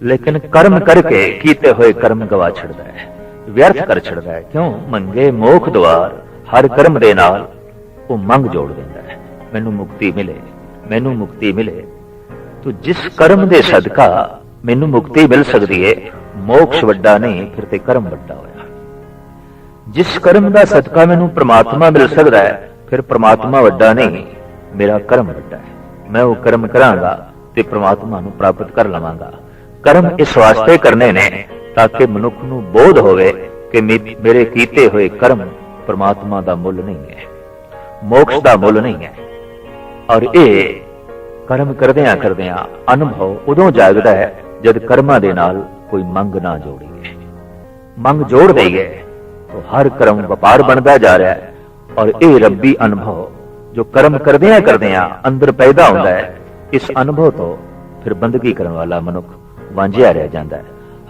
ਲੇਕਿਨ ਕਰਮ ਕਰਕੇ ਕੀਤੇ ਹੋਏ ਕਰਮ ਗਵਾ ਛੱਡਦਾ ਹੈ ਵਿਅਰਥ ਕਰ ਛੱਡਦਾ ਹੈ ਕਿਉਂ ਮੰਗੇ ਮੋਖ ਦਵਾਰ ਹਰ ਕਰਮ ਦੇ ਨਾਲ ਉਹ ਮੰਗ ਜੋੜ ਦਿੰਦਾ ਹੈ ਮੈਨੂੰ ਮੁਕਤੀ ਮਿਲੇ, ਮੈਨੂੰ ਮੁਕਤੀ ਮਿਲੇ। ਤੋ ਜਿਸ ਕਰਮ ਦੇ ਸਦਕਾ ਮੈਨੂੰ ਮੁਕਤੀ ਮਿਲ ਸਕਦੀ ਹੈ ਮੋਕਸ਼ ਵੱਡਾ ਨਹੀਂ, ਫਿਰ ਤੇ ਕਰਮ ਵੱਡਾ ਹੋਇਆ। ਜਿਸ ਕਰਮ ਦਾ ਸਦਕਾ ਮੈਨੂੰ ਪ੍ਰਮਾਤਮਾ ਮਿਲ ਸਕਦਾ ਹੈ ਫਿਰ ਪ੍ਰਮਾਤਮਾ ਵੱਡਾ ਨਹੀਂ, ਮੇਰਾ ਕਰਮ ਵੱਡਾ ਹੈ ਮੈਂ ਉਹ ਕਰਮ ਕਰਾਂਗਾ ਤੇ ਪ੍ਰਮਾਤਮਾ ਨੂੰ ਪ੍ਰਾਪਤ ਕਰ ਲਵਾਂਗਾ। ਕਰਮ ਇਸ ਵਾਸਤੇ ਕਰਨੇ ਨੇ ਤਾਂ ਕਿ ਮਨੁੱਖ ਨੂੰ ਬੋਧ ਹੋਵੇ ਕਿ ਮੇਰੇ ਕੀਤੇ ਹੋਏ ਕਰਮ ਪ੍ਰਮਾਤਮਾ ਦਾ ਮੁੱਲ ਨਹੀਂ ਹੈ। ਮੋਕਸ਼ ਦਾ ਮੁੱਲ ਨਹੀਂ ਹੈ। ਔਰ ਇਹ ਕਰਮ ਕਰਦਿਆਂ ਕਰਦਿਆਂ ਅਨੁਭਵ ਉਦੋਂ ਜਾਗਦਾ ਹੈ ਜਦ ਕਰਮਾਂ ਦੇ ਨਾਲ ਕੋਈ ਮੰਗ ਨਾ ਜੋੜੀਏ ਮੰਗ ਜੋੜ ਦਈਏ ਤਾਂ ਹਰ ਕਰਮ ਵਪਾਰ ਬਣਦਾ ਜਾ ਰਿਹਾ ਹੈ ਔਰ ਇਹ ਰੱਬੀ ਅਨੁਭਵ ਜੋ ਕਰਮ ਕਰਦਿਆਂ ਕਰਦਿਆਂ ਅੰਦਰ ਪੈਦਾ ਹੁੰਦਾ ਹੈ, ਇਸ ਅਨੁਭਵ ਤੋਂ ਫਿਰ ਬੰਦਗੀ ਕਰਨ ਵਾਲਾ ਮਨੁੱਖ ਵਾਂਝਿਆ ਰਹਿ ਜਾਂਦਾ ਹੈ।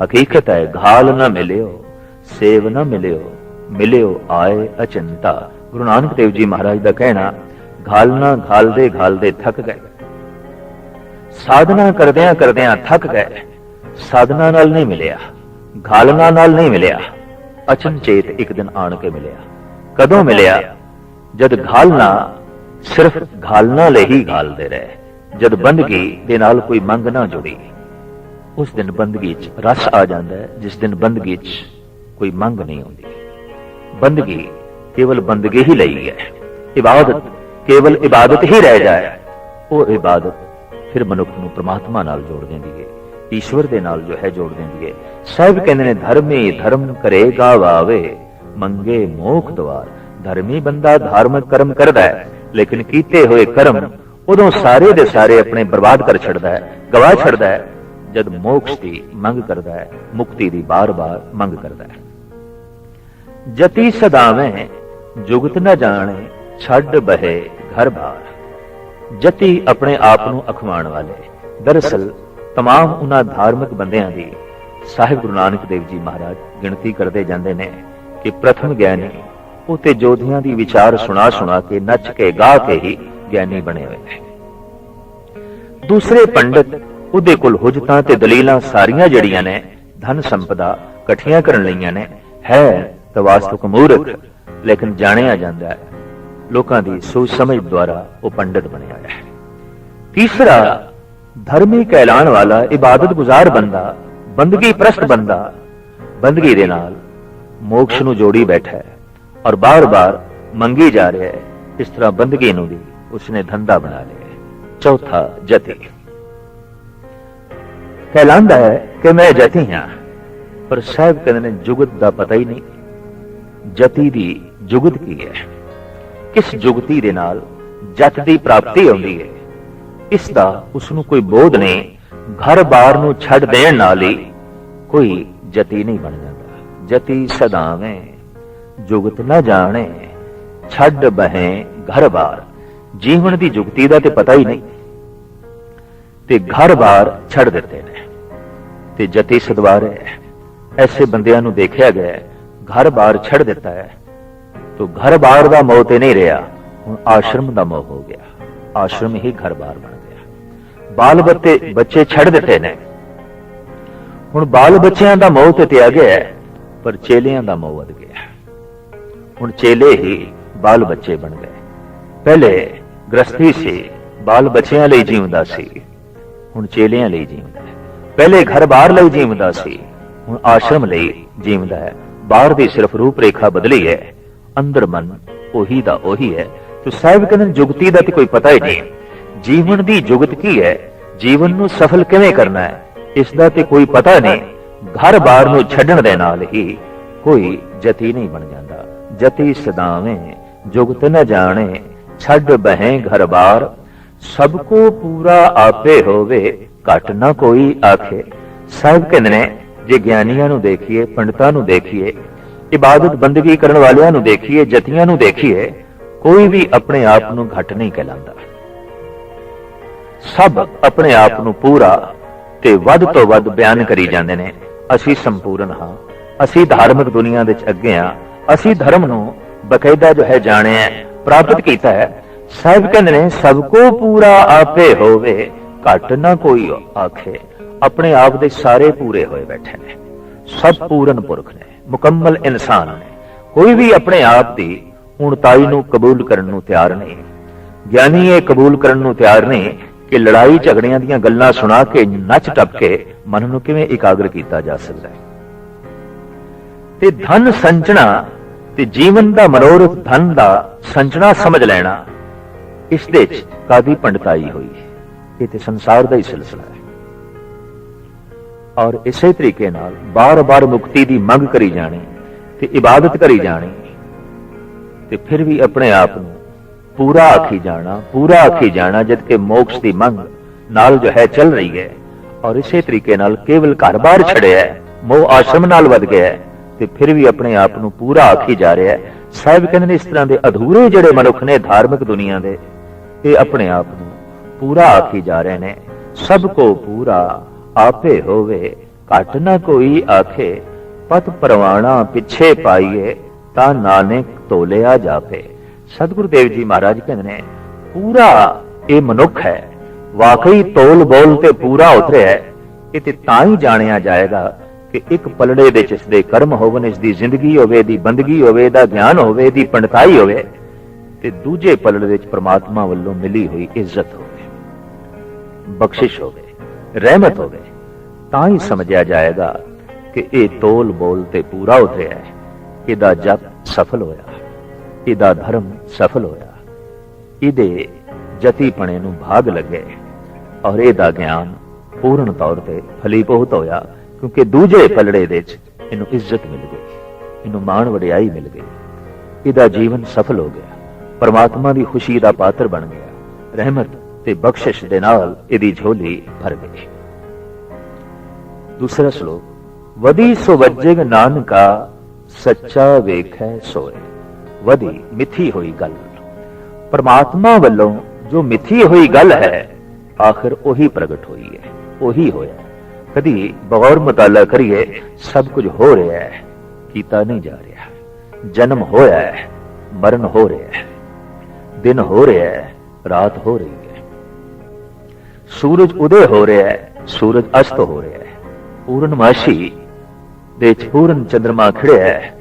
ਹਕੀਕਤ ਹੈ, ਘਾਲ ਨਾ ਮਿਲਿਓ, ਸੇਵ ਨਾ ਮਿਲਿਓ ਮਿਲਿਓ ਆਏ ਅਚੰਤਾ। ਗੁਰੂ ਨਾਨਕ ਦੇਵ ਜੀ ਮਹਾਰਾਜ ਦਾ ਕਹਿਣਾ ਘਾਲਣਾ ਘਾਲਦੇ ਘਾਲਦੇ ਥੱਕ ਗਏ। ਸਾਧਨਾ ਕਰਦਿਆਂ ਕਰਦਿਆਂ ਥੱਕ ਗਏ। ਸਾਧਨਾ ਨਾਲ ਨਹੀਂ ਮਿਲਿਆ। ਘਾਲਣਾ ਨਾਲ ਨਹੀਂ ਮਿਲਿਆ। ਅਚਨਚੇਤ ਇੱਕ ਦਿਨ ਆਣ ਕੇ ਮਿਲਿਆ। ਕਦੋਂ ਮਿਲਿਆ? ਜਦ ਘਾਲਣਾ ਸਿਰਫ ਘਾਲਣਾ ਲਈ ਹੀ ਘਾਲਦੇ ਰਹੇ। ਜਦ ਬੰਦਗੀ ਦੇ ਨਾਲ ਕੋਈ ਮੰਗ ਨਾ ਜੁੜੀ। ਉਸ ਦਿਨ ਬੰਦਗੀ 'ਚ ਰਸ ਆ ਜਾਂਦਾ ਜਿਸ ਦਿਨ ਬੰਦਗੀ 'ਚ ਕੋਈ ਮੰਗ ਨਹੀਂ ਹੁੰਦੀ। ਬੰਦਗੀ ਕੇਵਲ ਬੰਦਗੀ ਹੀ ਲਈ ਹੈ। ਇਬਾਦਤ ਕੇਵਲ ਇਬਾਦਤ ਹੀ ਰਹਿ ਜਾਏ। ਉਹ ਇਬਾਦਤ ਫਿਰ ਮਨੁੱਖ ਨੂੰ ਪ੍ਰਮਾਤਮਾ ਨਾਲ ਜੋੜ ਦਿੰਦੀ ਹੈ ਈਸ਼ਵਰ ਦੇ ਨਾਲ ਜੋ ਹੈ ਜੋੜ ਦਿੰਦੀ ਹੈ ਸਾਹਿਬ ਕਹਿੰਦੇ ਨੇ, ਧਰਮੇ ਧਰਮ ਕਰੇਗਾ ਵਾਵੇ ਮੰਗੇ ਮੋਖ ਦਵਾਰ। ਧਰਮੀ ਬੰਦਾ ਧਾਰਮਿਕ ਕਰਮ ਕਰਦਾ ਹੈ, ਲੇਕਿਨ ਕੀਤੇ ਹੋਏ ਕਰਮ ਉਦੋਂ ਸਾਰੇ ਦੇ ਸਾਰੇ ਆਪਣੇ ਬਰਬਾਦ ਕਰ ਛੱਡਦਾ ਹੈ, ਗਵਾ ਛੱਡਦਾ ਹੈ, ਜਦ ਮੋਕਸ਼ ਦੀ ਮੰਗ ਕਰਦਾ ਹੈ, ਮੁਕਤੀ ਦੀ ਬਾਰ-ਬਾਰ ਮੰਗ ਕਰਦਾ ਹੈ। ਜਤੀ ਸਦਾਵੇਂ, ਜੁਗਤ ਨਾ ਜਾਣੇ, ਛੱਡ ਬਹੇ ਘਰ ਬਾਰ ਜਤੀ ਆਪਣੇ ਆਪ ਨੂੰ ਅਖਵਾਣ ਵਾਲੇ ਦਰਅਸਲ तमाम ਉਹਨਾਂ ਧਾਰਮਿਕ ਬੰਦਿਆਂ ਦੀ ਸਾਹਿਬ ਗੁਰੂ ਨਾਨਕ ਦੇਵ ਜੀ ਮਹਾਰਾਜ ਗਿਣਤੀ ਕਰਦੇ ਜਾਂਦੇ ਨੇ ਕਿ ਪ੍ਰਥਮ ਗਿਆਨੀ ਉਹ ਤੇ ਜੋਧੀਆਂ ਦੀ ਵਿਚਾਰ ਸੁਣਾ ਸੁਣਾ ਕੇ ਨੱਚ ਕੇ ਗਾ ਕੇ ਹੀ ਗਿਆਨੀ ਬਣੇ ਹੋਏ ਨੇ ਦੂਸਰੇ ਪੰਡਤ ਉਹਦੇ ਕੋਲ ਹੁਜਤਾਂ ਤੇ ਦਲੀਲਾਂ ਸਾਰੀਆਂ ਜੜੀਆਂ ਨੇ ਧਨ ਸੰਪਦਾ ਇਕੱਠੀਆਂ ਕਰਨ ਲਈਆਂ ਨੇ ਹੈ ਤਾਂ ਵਾਸਤਵਿਕ ਮੂਰਖ ਲੇਕਿਨ ਜਾਣਿਆ ਜਾਂਦਾ ਹੈ ਲੋਕਾਂ ਦੀ ਸੋਚ ਸਮਝ ਦੁਆਰਾ ਉਹ ਪੰਡਿਤ ਬਣਿਆ ਹੈ ਤੀਸਰਾ, ਧਰਮੀ ਕਹਿਲਾਣ ਵਾਲਾ ਇਬਾਦਤ ਗੁਜ਼ਾਰ ਬੰਦਾ, ਬੰਦਗੀ ਪ੍ਰਸਤ ਬੰਦਾ, ਬੰਦਗੀ ਦੇ ਨਾਲ ਮੋਕਸ਼ ਨੂੰ ਜੋੜੀ ਬੈਠਾ ਹੈ ਔਰ ਬਾਰ-ਬਾਰ ਮੰਗੀ ਜਾ ਰਿਹਾ ਹੈ, ਇਸ ਤਰ੍ਹਾਂ ਬੰਦਗੀ ਨੂੰ ਵੀ ਉਸਨੇ ਧੰਦਾ ਬਣਾ ਲਿਆ ਹੈ। ਚੌਥਾ, ਜਤੀ। ਕਹਿਲਾਂਦਾ ਹੈ ਕਿ ਮੈਂ ਜਤੀ ਹਾਂ, ਪਰ ਸਾਹਿਬ ਕਹਿੰਦੇ ਨੇ ਜੁਗਤ ਦਾ ਪਤਾ ਹੀ ਨਹੀਂ, ਜਤੀ ਦੀ ਜੁਗਤ ਕੀ ਹੈ? ਕਿਸ ਜੁਗਤੀ ਦੇ ਨਾਲ ਜਤ ਦੀ ਪ੍ਰਾਪਤੀ ਆਉਂਦੀ ਹੈ। ਇਸ ਦਾ ਉਸ ਨੂੰ ਕੋਈ ਬੋਧ ਨਹੀਂ ਘਰ-ਬਾਰ ਨੂੰ ਛੱਡ ਦੇਣ ਨਾਲ ਹੀ ਕੋਈ ਜਤੀ ਨਹੀਂ ਬਣ ਜਾਂਦਾ। ਜਤੀ ਸਦਾਵੇਂ ਜੁਗਤ ਨਾ ਜਾਣੇ, ਛੱਡ ਬਹਿ ਘਰ-ਬਾਰ ਜੀਵਨ ਦੀ ਜੁਗਤੀ ਦਾ ਤੇ ਪਤਾ ਹੀ ਨਹੀਂ, ਤੇ ਘਰ-ਬਾਰ ਛੱਡ ਦਿੱਤੇ ਨੇ। ਤੇ ਜਤੀ ਸਦਵਾਰ ਹੈ, ਐਸੇ ਬੰਦਿਆਂ ਨੂੰ ਦੇਖਿਆ ਗਿਆ ਘਰ-ਬਾਰ ਛੱਡ ਦਿੱਤਾ ਹੈ। ਤੋ ਘਰ-ਬਾਰ ਦਾ ਮੋਹ ਤੇ ਨਹੀਂ ਰਿਹਾ। ਹੁਣ ਆਸ਼ਰਮ ਦਾ ਮੋਹ ਹੋ ਗਿਆ। ਆਸ਼ਰਮ ਹੀ ਘਰ-ਬਾਰ ਬਣ ਗਿਆ। ਬਾਲ ਬੱਤੇ ਬੱਚੇ ਛੱਡ ਦਿੱਤੇ ਨੇ। ਹੁਣ ਬਾਲ ਬੱਚਿਆਂ ਦਾ ਮੋਹ ਤੇ ਤਿਆ ਗਿਆ ਪਰ ਚੇਲਿਆਂ ਦਾ ਮੋਹ ਵਧ ਗਿਆ। ਹੁਣ ਚੇਲੇ ਹੀ ਬਾਲ ਬੱਚੇ ਬਣ ਗਏ। ਪਹਿਲੇ ਗ੍ਰਸਥੀ ਸੀ, ਬਾਲ ਬੱਚਿਆਂ ਲਈ ਜੀਵਦਾ ਸੀ। ਹੁਣ ਚੇਲਿਆਂ ਲਈ ਜੀਵਦਾ ਹੈ। ਪਹਿਲੇ ਘਰ-ਬਾਰ ਲਈ ਜੀਵਦਾ ਸੀ। ਹੁਣ ਆਸ਼ਰਮ ਲਈ ਜੀਵਦਾ ਹੈ। ਬਾਹਰ ਦੀ ਸਿਰਫ ਰੂਪ ਰੇਖਾ ਬਦਲੀ ਹੈ। ਅੰਦਰ ਮਨ, ਉਹੀ ਦਾ ਉਹੀ ਹੈ ਤੇ ਸਾਹਿਬ ਕਹਿੰਦੇ ਜੁਗਤੀ ਦਾ ਤੇ ਕੋਈ ਪਤਾ ਹੀ ਨਹੀਂ। ਜੀਵਨ ਦੀ ਜੁਗਤ ਕੀ ਹੈ? ਜੀਵਨ ਨੂੰ ਸਫਲ ਕਿਵੇਂ ਕਰਨਾ ਹੈ? ਇਸ ਦਾ ਤੇ ਕੋਈ ਪਤਾ ਨਹੀਂ। ਘਰ-ਬਾਰ ਨੂੰ ਛੱਡਣ ਦੇ ਨਾਲ ਹੀ ਕੋਈ ਜਤੀ ਨਹੀਂ ਬਣ ਜਾਂਦਾ। ਜਤੀ ਸਦਾਵੇਂ, ਜੁਗਤ ਨ ਜਾਣੇ, ਛੱਡ ਬਹਿ ਘਰ-ਬਾਰ ਸਭ ਕੋ ਪੂਰਾ ਆਪੇ ਹੋਵੇ, ਘਟ ਨਾ ਕੋਈ ਆਖੇ। ਸਾਹਿਬ ਕਹਿੰਦੇ ਨੇ, ਜੇ ਗਿਆਨੀਆਂ ਨੂੰ ਦੇਖੀਏ, ਪੰਡਤਾਂ ਨੂੰ ਦੇਖੀਏ ਇਬਾਦਤ ਬੰਦਗੀ ਕਰਨ ਵਾਲਿਆਂ ਨੂੰ ਦੇਖੀਏ ਜਤੀਆਂ ਨੂੰ ਦੇਖੀਏ, ਕੋਈ ਵੀ ਆਪਣੇ ਆਪ ਨੂੰ ਘਟ ਨਹੀਂ ਕਹਿਲਾਂਦਾ। ਸਭ ਆਪਣੇ ਆਪ ਨੂੰ ਪੂਰਾ ਤੇ ਵੱਧ ਤੋਂ ਵੱਧ ਬਿਆਨ ਕਰੀ ਜਾਂਦੇ ਨੇ। ਅਸੀਂ ਸੰਪੂਰਨ ਹਾਂ। ਅਸੀਂ ਧਾਰਮਿਕ ਦੁਨੀਆ ਦੇ ਵਿੱਚ ਅੱਗੇ ਹਾਂ। ਅਸੀਂ ਧਰਮ ਨੂੰ ਬਕਾਇਦਾ ਜੋ ਹੈ ਜਾਣਿਆ, ਪ੍ਰਾਪਤ ਕੀਤਾ ਹੈ। ਸਾਹਿਬ ਕਹਿੰਦੇ ਨੇ, ਸਭ ਕੋ ਪੂਰਾ ਆਪੇ ਹੋਵੇ, ਘਟ ਨਾ ਕੋਈ ਆਖੇ। ਆਪਣੇ ਆਪ ਦੇ ਸਾਰੇ ਪੂਰੇ ਹੋਏ ਬੈਠੇ ਨੇ। ਸਭ ਪੂਰਨ ਪੁਰਖ ਨੇ। ਮੁਕੰਮਲ ਇਨਸਾਨ ਨੇ। ਕੋਈ ਵੀ ਆਪਣੇ ਆਪ ਦੀ ਉਣਤਾਈ ਨੂੰ ਕਬੂਲ ਕਰਨ ਨੂੰ ਤਿਆਰ ਨਹੀਂ। ਗਿਆਨੀ ਇਹ ਕਬੂਲ ਕਰਨ ਨੂੰ ਤਿਆਰ ਨਹੀਂ ਕਿ ਲੜਾਈ ਝਗੜਿਆਂ ਦੀਆਂ ਗੱਲਾਂ ਸੁਣਾ ਕੇ, ਨੱਚ ਟੱਪ ਕੇ ਮਨ ਨੂੰ ਕਿਵੇਂ ਇਕਾਗਰ ਕੀਤਾ ਜਾ ਸਕਦਾ ਹੈ। ਤੇ ਧਨ ਸੰਚਣਾ ਤੇ ਜੀਵਨ ਦਾ ਮਨੋਰਥ ਧਨ ਦਾ ਸੰਚਣਾ ਸਮਝ ਲੈਣਾ, ਇਸ ਦੇ ਚ ਕਾਦੀ ਪੰਡਤਾਈ ਹੋਈ ਹੈ? ਇਹ ਤੇ ਸੰਸਾਰ ਦਾ ਹੀ ਸਿਲਸਿਲਾ ਔਰ ਇਸੇ ਤਰੀਕੇ ਨਾਲ ਬਾਰ-ਬਾਰ ਮੁਕਤੀ ਦੀ ਮੰਗ ਕਰੀ ਜਾਣੀ ਤੇ ਇਬਾਦਤ ਕਰੀ ਜਾਣੀ ਤੇ ਫਿਰ ਵੀ ਆਪਣੇ ਆਪ ਨੂੰ ਪੂਰਾ ਆਖੀ ਜਾਣਾ, ਪੂਰਾ ਆਖੀ ਜਾਣਾ, ਜਦ ਕਿ ਮੋਕਸ਼ ਦੀ ਮੰਗ ਨਾਲ ਜੋ ਹੈ ਚੱਲ ਰਹੀ ਹੈ। ਔਰ ਇਸੇ ਤਰੀਕੇ ਨਾਲ ਕੇਵਲ ਘਰ-ਬਾਰ ਛੜਿਆ ਹੈ, ਮੋਹ ਆਸ਼ਰਮ ਨਾਲ ਵੱਧ ਗਿਆ ਹੈ ਤੇ ਫਿਰ ਵੀ ਆਪਣੇ ਆਪ ਨੂੰ ਪੂਰਾ ਆਖੀ ਜਾ ਰਿਹਾ ਹੈ। ਸਾਹਿਬ ਕਹਿੰਦੇ ਨੇ ਇਸ ਤਰ੍ਹਾਂ ਦੇ ਅਧੂਰੇ ਜਿਹੜੇ ਮਨੁੱਖ ਨੇ ਧਾਰਮਿਕ ਦੁਨੀਆ ਦੇ, ਇਹ ਆਪਣੇ ਆਪ ਨੂੰ ਪੂਰਾ ਆਖੀ ਜਾ ਰਹੇ ਨੇ। ਸਭ ਕੋ ਪੂਰਾ ਆਪੇ ਹੋਵੇ, ਘਟ ਨਾ ਕੋਈ ਆਖੇ, ਪਤ ਪਰਵਾਣਾ ਪਿੱਛੇ ਪਾਈਏ, ਤਾਂ ਨਾਨਕ ਤੋਲਿਆ ਜਾਪੇ। ਸਤਿਗੁਰੂ ਦੇਵ ਜੀ ਮਹਾਰਾਜ ਕਹਿੰਦੇ ਨੇ, ਪੂਰਾ ਇਹ ਮਨੁੱਖ ਹੈ, ਵਾਕਈ ਤੋਲ ਬੋਲ ਤੇ ਪੂਰਾ ਉਤਰਿਆ ਹੈ, ਇਹ ਤੇ ਤਾਂ ਹੀ ਜਾਣਿਆ ਜਾਏਗਾ ਕਿ ਇੱਕ ਪਲੜੇ ਵਿੱਚ ਇਸ ਦੇ ਕਰਮ ਹੋਵਨ ਇਸ ਦੀ ਜ਼ਿੰਦਗੀ ਹੋਵੇ ਦੀ ਬੰਦਗੀ ਹੋਵੇ ਦਾ ਗਿਆਨ ਹੋਵੇ ਦੀ ਪੰਡਤਾਈ ਹੋਵੇ, ਤੇ ਦੂਜੇ ਪਲੜੇ ਵਿੱਚ ਪ੍ਰਮਾਤਮਾ ਵੱਲੋਂ ਮਿਲੀ ਹੋਈ ਇੱਜ਼ਤ ਹੋਵੇ, ਬਖਸ਼ਿਸ਼ ਹੋਵੇ। ਰਹਿਮਤ ਹੋਵੇ ਤਾਂ ਹੀ ਸਮਝਿਆ ਜਾਏਗਾ ਕਿ ਇਹ ਤੋਲ ਬੋਲ ਤੇ ਪੂਰਾ ਉਤਰਿਆ ਹੈ। ਇਹਦਾ ਜਪ ਸਫਲ ਹੋਇਆ। ਇਹਦਾ ਧਰਮ ਸਫਲ ਹੋਇਆ। ਇਹਦੇ ਜਤੀਪਣੇ ਨੂੰ ਭਾਗ ਲੱਗੇ ਔਰ ਇਹਦਾ ਗਿਆਨ ਪੂਰਨ ਤੌਰ ਤੇ ਫਲੀਭੂਤ ਹੋਇਆ, ਕਿਉਂਕਿ ਦੂਜੇ ਪਲੜੇ ਦੇ ਵਿੱਚ ਇਹਨੂੰ ਇੱਜ਼ਤ ਮਿਲ ਗਈ। ਇਹਨੂੰ ਮਾਣ ਵਡਿਆਈ ਮਿਲ ਗਈ। ਇਹਦਾ ਜੀਵਨ ਸਫਲ ਹੋ ਗਿਆ। ਪਰਮਾਤਮਾ ਦੀ ਖੁਸ਼ੀ ਦਾ ਪਾਤਰ ਬਣ ਗਿਆ। ਰਹਿਮਤ ਤੇ ਬਖਸ਼ਿਸ਼ ਦੇ ਨਾਲ ਇਹਦੀ ਝੋਲੀ ਭਰ ਗਈ। ਦੂਸਰਾ ਸ਼ਲੋਕ ਵਦੀ ਸੋ ਵੱਜੇਗ ਨਾਨਕਾ, ਸੱਚਾ ਵੇਖੈ ਸੋਏ। ਵਧੀ, ਮਿੱਥੀ ਹੋਈ ਗੱਲ। ਪਰਮਾਤਮਾ ਵੱਲੋਂ ਜੋ ਮਿੱਥੀ ਹੋਈ ਗੱਲ ਹੈ, ਆਖਰ ਉਹੀ ਪ੍ਰਗਟ ਹੋਈ ਹੈ, ਉਹੀ ਹੋਇਆ ਕਦੀ ਬਗੌਰ ਮਤਾਲਾ ਕਰੀਏ, ਸਭ ਕੁਝ ਹੋ ਰਿਹਾ ਹੈ, ਕੀਤਾ ਨਹੀਂ ਜਾ ਰਿਹਾ। ਜਨਮ ਹੋਇਆ ਹੈ, ਮਰਨ ਹੋ ਰਿਹਾ ਹੈ, ਦਿਨ ਹੋ ਰਿਹਾ ਹੈ, ਰਾਤ ਹੋ ਰਹੀ ਹੈ। ਸੂਰਜ ਉਦੇ ਹੋ ਰਿਹਾ ਹੈ, ਸੂਰਜ ਅਸਤ ਹੋ ਰਿਹਾ ਹੈ। ਪੂਰਨਮਾਸ਼ੀ ਦੇ ਪੂਰਨ ਚੰਦਰਮਾ ਖੜਿਆ ਹੈ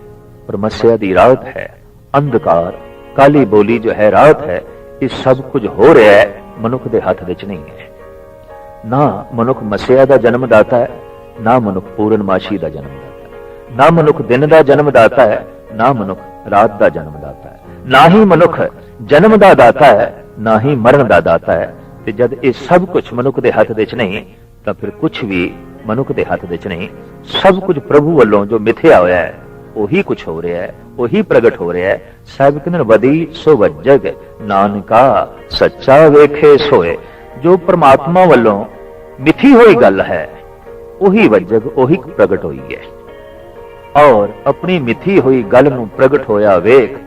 ਪਰ ਮੱਸਿਆ ਦੀ ਰਾਤ ਹੈ, ਅੰਧਕਾਰ, ਕਾਲੀ ਬੋਲੀ ਜੋ ਹੈ ਰਾਤ ਹੈ, ਇਹ ਸਭ ਕੁਝ ਹੋ ਰਿਹਾ ਹੈ, ਮਨੁੱਖ ਦੇ ਹੱਥ ਵਿੱਚ ਨਹੀਂ ਹੈ। ਨਾ ਮਨੁੱਖ ਮਸਿਆ ਦਾ ਜਨਮ ਦਾਤਾ ਹੈ, ਨਾ ਮਨੁੱਖ ਪੂਰਨਮਾਸ਼ੀ ਦਾ ਜਨਮ ਦਾਤਾ ਹੈ। ਨਾ ਮਨੁੱਖ ਦਿਨ ਦਾ ਜਨਮ ਦਾਤਾ ਹੈ, ਨਾ ਮਨੁੱਖ ਰਾਤ ਦਾ ਜਨਮ ਦਾਤਾ ਹੈ। ਨਾ ਹੀ ਮਨੁੱਖ ਜਨਮ ਦਾ ਦਾਤਾ ਹੈ, ਨਾ ਹੀ ਮਰਨ ਦਾ ਦਾਤਾ ਹੈ। ਤੇ ਜਦ ਇਹ ਸਭ ਕੁਝ ਮਨੁੱਖ ਦੇ ਹੱਥ ਵਿੱਚ ਨਹੀਂ, ਤਾਂ ਫਿਰ ਕੁਝ ਵੀ ਮਨੁੱਖ ਦੇ ਹੱਥ ਦੇ ਵਿੱਚ ਨਹੀਂ। ਸਭ ਕੁਝ ਪ੍ਰਭੂ ਵੱਲੋਂ ਜੋ ਮਿਥਿਆ ਹੋਇਆ ਹੈ, ਉਹੀ ਕੁਝ ਹੋ ਰਿਹਾ ਹੈ, ਉਹੀ ਪ੍ਰਗਟ ਹੋ ਰਿਹਾ ਹੈ। ਸਾਹਿਬ ਕਹਿੰਦੇ ਵਦੀ ਸੋ ਵਜਗ, ਨਾਨਕਾ ਸੱਚਾ ਵੇਖੇ ਸੋਏ। ਜੋ ਪ੍ਰਮਾਤਮਾ ਵੱਲੋਂ ਮਿਥੀ ਹੋਈ ਗੱਲ ਹੈ, ਉਹੀ ਵਜਗ, ਉਹੀ ਪ੍ਰਗਟ ਹੋਈ ਹੈ। ਔਰ ਆਪਣੀ ਮਿਥੀ ਹੋਈ ਗੱਲ ਨੂੰ ਪ੍ਰਗਟ ਹੋਇਆ ਵੇਖ,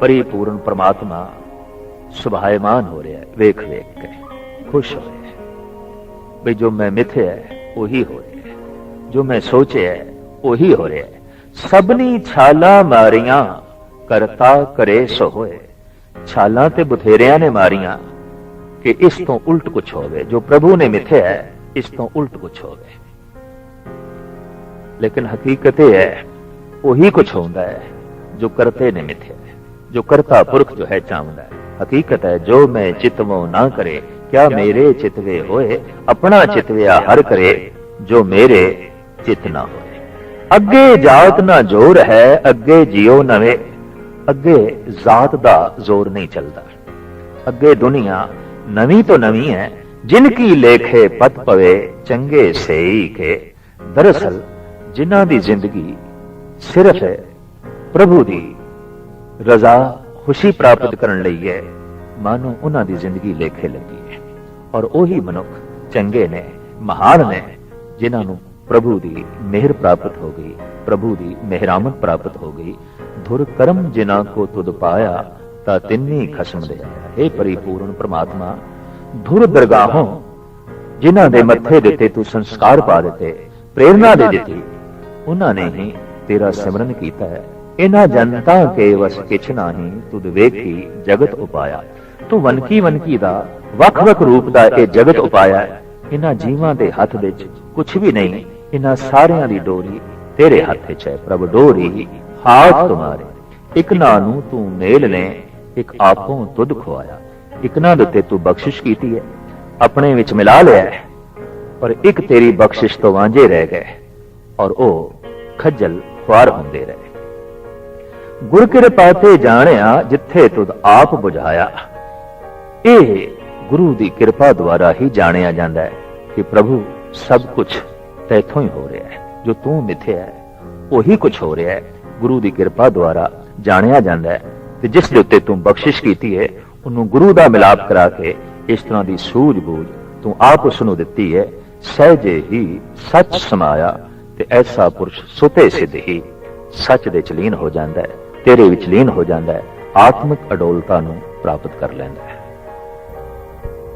ਪਰਿਪੂਰਨ ਪ੍ਰਮਾਤਮਾ ਸੁਭਾਇਮਾਨ ਹੋ ਰਿਹਾ ਵੇਖ ਵੇਖ ਕੇ। ਖੁਸ਼ ਹੋ ਵੀ ਜੋ ਮੈਂ ਮਿਥਿਆ ਉਹੀ ਹੋ ਰਿਹਾ ਜੋ ਮੈਂ ਸੋਚਿਆ ਉਹੀ ਹੋ ਰਿਹਾ ਹੈ ਸਭਨੀ ਛਾਲਾ ਮਾਰੀਆਂ, ਕਰਤਾ ਕਰੇ ਸੋ ਹੋਏ। ਛਾਲਾਂ ਤੇ ਬਥੇਰਿਆਂ ਨੇ ਮਾਰੀਆਂ ਕਿ ਇਸ ਤੋਂ ਉਲਟ ਕੁਝ ਹੋਵੇ। ਜੋ ਪ੍ਰਭੂ ਨੇ ਮਿਥਿਆ ਇਸ ਤੋਂ ਉਲਟ ਕੁਝ ਹੋਵੇ। ਲੇਕਿਨ ਹਕੀਕਤ ਇਹ ਹੈ ਉਹੀ ਕੁਝ ਹੁੰਦਾ ਹੈ ਜੋ ਕਰਤੇ ਨੇ ਮਿਥਿਆ ਜੋ ਕਰਤਾ ਪੁਰਖ ਜੋ ਹੈ ਚਾਹੁੰਦਾ ਹੈ ਹਕੀਕਤ ਹੈ ਜੋ ਮੈਂ ਚਿਤਵੋ ਨਾ ਕਰੇ ਕਿਆ ਮੇਰੇ ਚਿਤਵੇ ਹੋਏ, ਆਪਣਾ ਚਿਤਵਿਆ ਹਰ ਕਰੇ, ਜੋ ਮੇਰੇ ਚਿਤ ਨਾ ਹੋਏ। ਅੱਗੇ ਜਾਤ ਨਾ ਜੋਰ ਹੈ, ਅੱਗੇ ਜਿਉ ਨਵੇਂ, ਅੱਗੇ ਜ਼ਾਤ ਦਾ ਜ਼ੋਰ ਨਹੀਂ ਚੱਲਦਾ। ਅੱਗੇ ਦੁਨੀਆ ਨਵੀਂ ਤੋਂ ਨਵੀਂ ਹੈ, ਜਿਨ ਕੀ ਲੇਖੇ ਪਤ ਪਵੇ, ਚੰਗੇ ਸਹੀ ਕੇ। ਦਰਅਸਲ ਜਿਨ੍ਹਾਂ ਦੀ ਜ਼ਿੰਦਗੀ ਸਿਰਫ ਪ੍ਰਭੂ ਦੀ ਰਜ਼ਾ ਖੁਸ਼ੀ ਪ੍ਰਾਪਤ ਕਰਨ ਲਈ ਹੈ, ਮਾਨੋ ਉਹਨਾਂ ਦੀ ਜ਼ਿੰਦਗੀ ਲੇਖੇ ਲੱਗੀ। ਔਰ ਉਹੀ ਮਨੁੱਖ ਚੰਗੇ ਨੇ ਮਹਾਨ ਨੇ ਜਿਨ੍ਹਾਂ ਨੂੰ ਪ੍ਰਭੂ ਦੀ ਮਿਹਰ ਪ੍ਰਾਪਤ ਹੋ ਗਈ ਪ੍ਰਭੂ ਦੀ ਮਿਹਰਾਮਤ ਪ੍ਰਾਪਤ ਹੋ ਗਈ। ਧੁਰ ਕਰਮ ਜਿਨ੍ਹਾਂ ਕੋ ਤੁਧ ਪਾਇਆ ਤਾਂ ਤਿੰਨੀ ਖਸਮ ਦੇ ਇਹ ਪਰਿਪੂਰਨ ਪ੍ਰਮਾਤਮਾ ਧੁਰ ਦਰਗਾਹੋਂ ਜਿਨ੍ਹਾਂ ਦੇ ਮੱਥੇ ਦਿੱਤੇ ਤੂੰ ਸੰਸਕਾਰ ਪਾ ਦਿੱਤੇ ਪ੍ਰੇਰਣਾ ਦੇ ਦਿੱਤੀ ਉਹਨਾਂ ਨੇ ਹੀ ਤੇਰਾ ਸਿਮਰਨ ਕੀਤਾ ਹੈ। ਇਹਨਾਂ ਜਨਤਾ ਕੇ ਵਸ ਕਿਛ ਨਾਹੀ ਤੁਧ ਵੇਖੀ ਜਗਤ ਉਪਾਇਆ। ਤੂੰ ਵਨਕੀ ਵਨਕੀ ਦਾ ਵੱਖ-ਵੱਖ ਰੂਪ ਦਾ ਇਹ ਜਗਤ ਉਪਾਇਆ ਹੈ। ਇਹਨਾਂ ਜੀਵਾਂ ਦੇ ਹੱਥ ਵਿੱਚ ਕੁਝ ਵੀ ਨਹੀਂ, ਇਹਨਾਂ ਸਾਰਿਆਂ ਦੀ ਡੋਰੀ ਤੇਰੇ ਹੱਥ ਵਿੱਚ ਹੈ। ਪ੍ਰਭ, ਡੋਰੀ ਹਾਥ ਤੁਮਾਰੇ ਇੱਕ ਨਾ ਨੂੰ ਤੂੰ ਮੇਲ ਨੇ ਇੱਕ ਆਪੋਂ ਤੁਧ ਖਵਾਇਆ ਇੱਕ ਦੇ ਉੱਤੇ ਤੂੰ ਬਖਸ਼ਿਸ਼ ਕੀਤੀ ਹੈ, ਆਪਣੇ ਵਿੱਚ ਮਿਲਾ ਲਿਆ ਹੈ, ਪਰ ਇੱਕ ਤੇਰੀ ਬਖਸ਼ਿਸ਼ ਤੋਂ ਵਾਂਝੇ ਰਹਿ ਗਏ ਔਰ ਉਹ ਖੱਜਲ ਖੁਆਰ ਹੁੰਦੇ ਰਹੇ। ਗੁਰ ਕਿਰਪਾ ਤੇ ਜਾਣਿਆ ਜਿੱਥੇ ਤੁਧ ਆਪ ਬੁਝਾਇਆ, ਇਹ ਗੁਰੂ ਦੀ ਕਿਰਪਾ ਦੁਆਰਾ ਹੀ ਜਾਣਿਆ ਜਾਂਦਾ ਹੈ ਕਿ ਪ੍ਰਭੂ ਸਭ ਕੁਝ ਤੇਥੋਂ ਹੀ ਹੋ ਰਿਹਾ ਹੈ। ਜੋ ਤੂੰ ਮਿਥਿਆ ਹੈ, ਉਹੀ ਕੁਝ ਹੋ ਰਿਹਾ ਹੈ। ਗੁਰੂ ਦੀ ਕਿਰਪਾ ਦੁਆਰਾ ਜਾਣਿਆ ਜਾਂਦਾ ਹੈ ਤੇ ਜਿਸ ਦੇ ਉੱਤੇ ਤੂੰ ਬਖਸ਼ਿਸ਼ ਕੀਤੀ ਹੈ, ਉਹਨੂੰ ਗੁਰੂ ਦਾ ਮਿਲਾਪ ਕਰਾ ਕੇ ਇਸ ਤਰ੍ਹਾਂ ਦੀ ਸੂਝ-ਬੂਝ ਤੂੰ ਆਪ ਉਸ ਨੂੰ ਦਿੱਤੀ ਹੈ। ਸਹਿਜੇ ਹੀ ਸੱਚ ਸਮਾਇਆ ਤੇ ਐਸਾ ਪੁਰਸ਼ ਸੁਤੇ ਸਿੱਧ ਹੀ ਸੱਚ ਦੇ ਚਲੀਨ ਹੋ ਜਾਂਦਾ ਹੈ, ਤੇਰੇ ਵਿੱਚ ਲੀਨ ਹੋ ਜਾਂਦਾ ਹੈ, ਆਤਮਿਕ ਅਡੋਲਤਾ ਨੂੰ ਪ੍ਰਾਪਤ ਕਰ ਲੈਂਦਾ ਹੈ।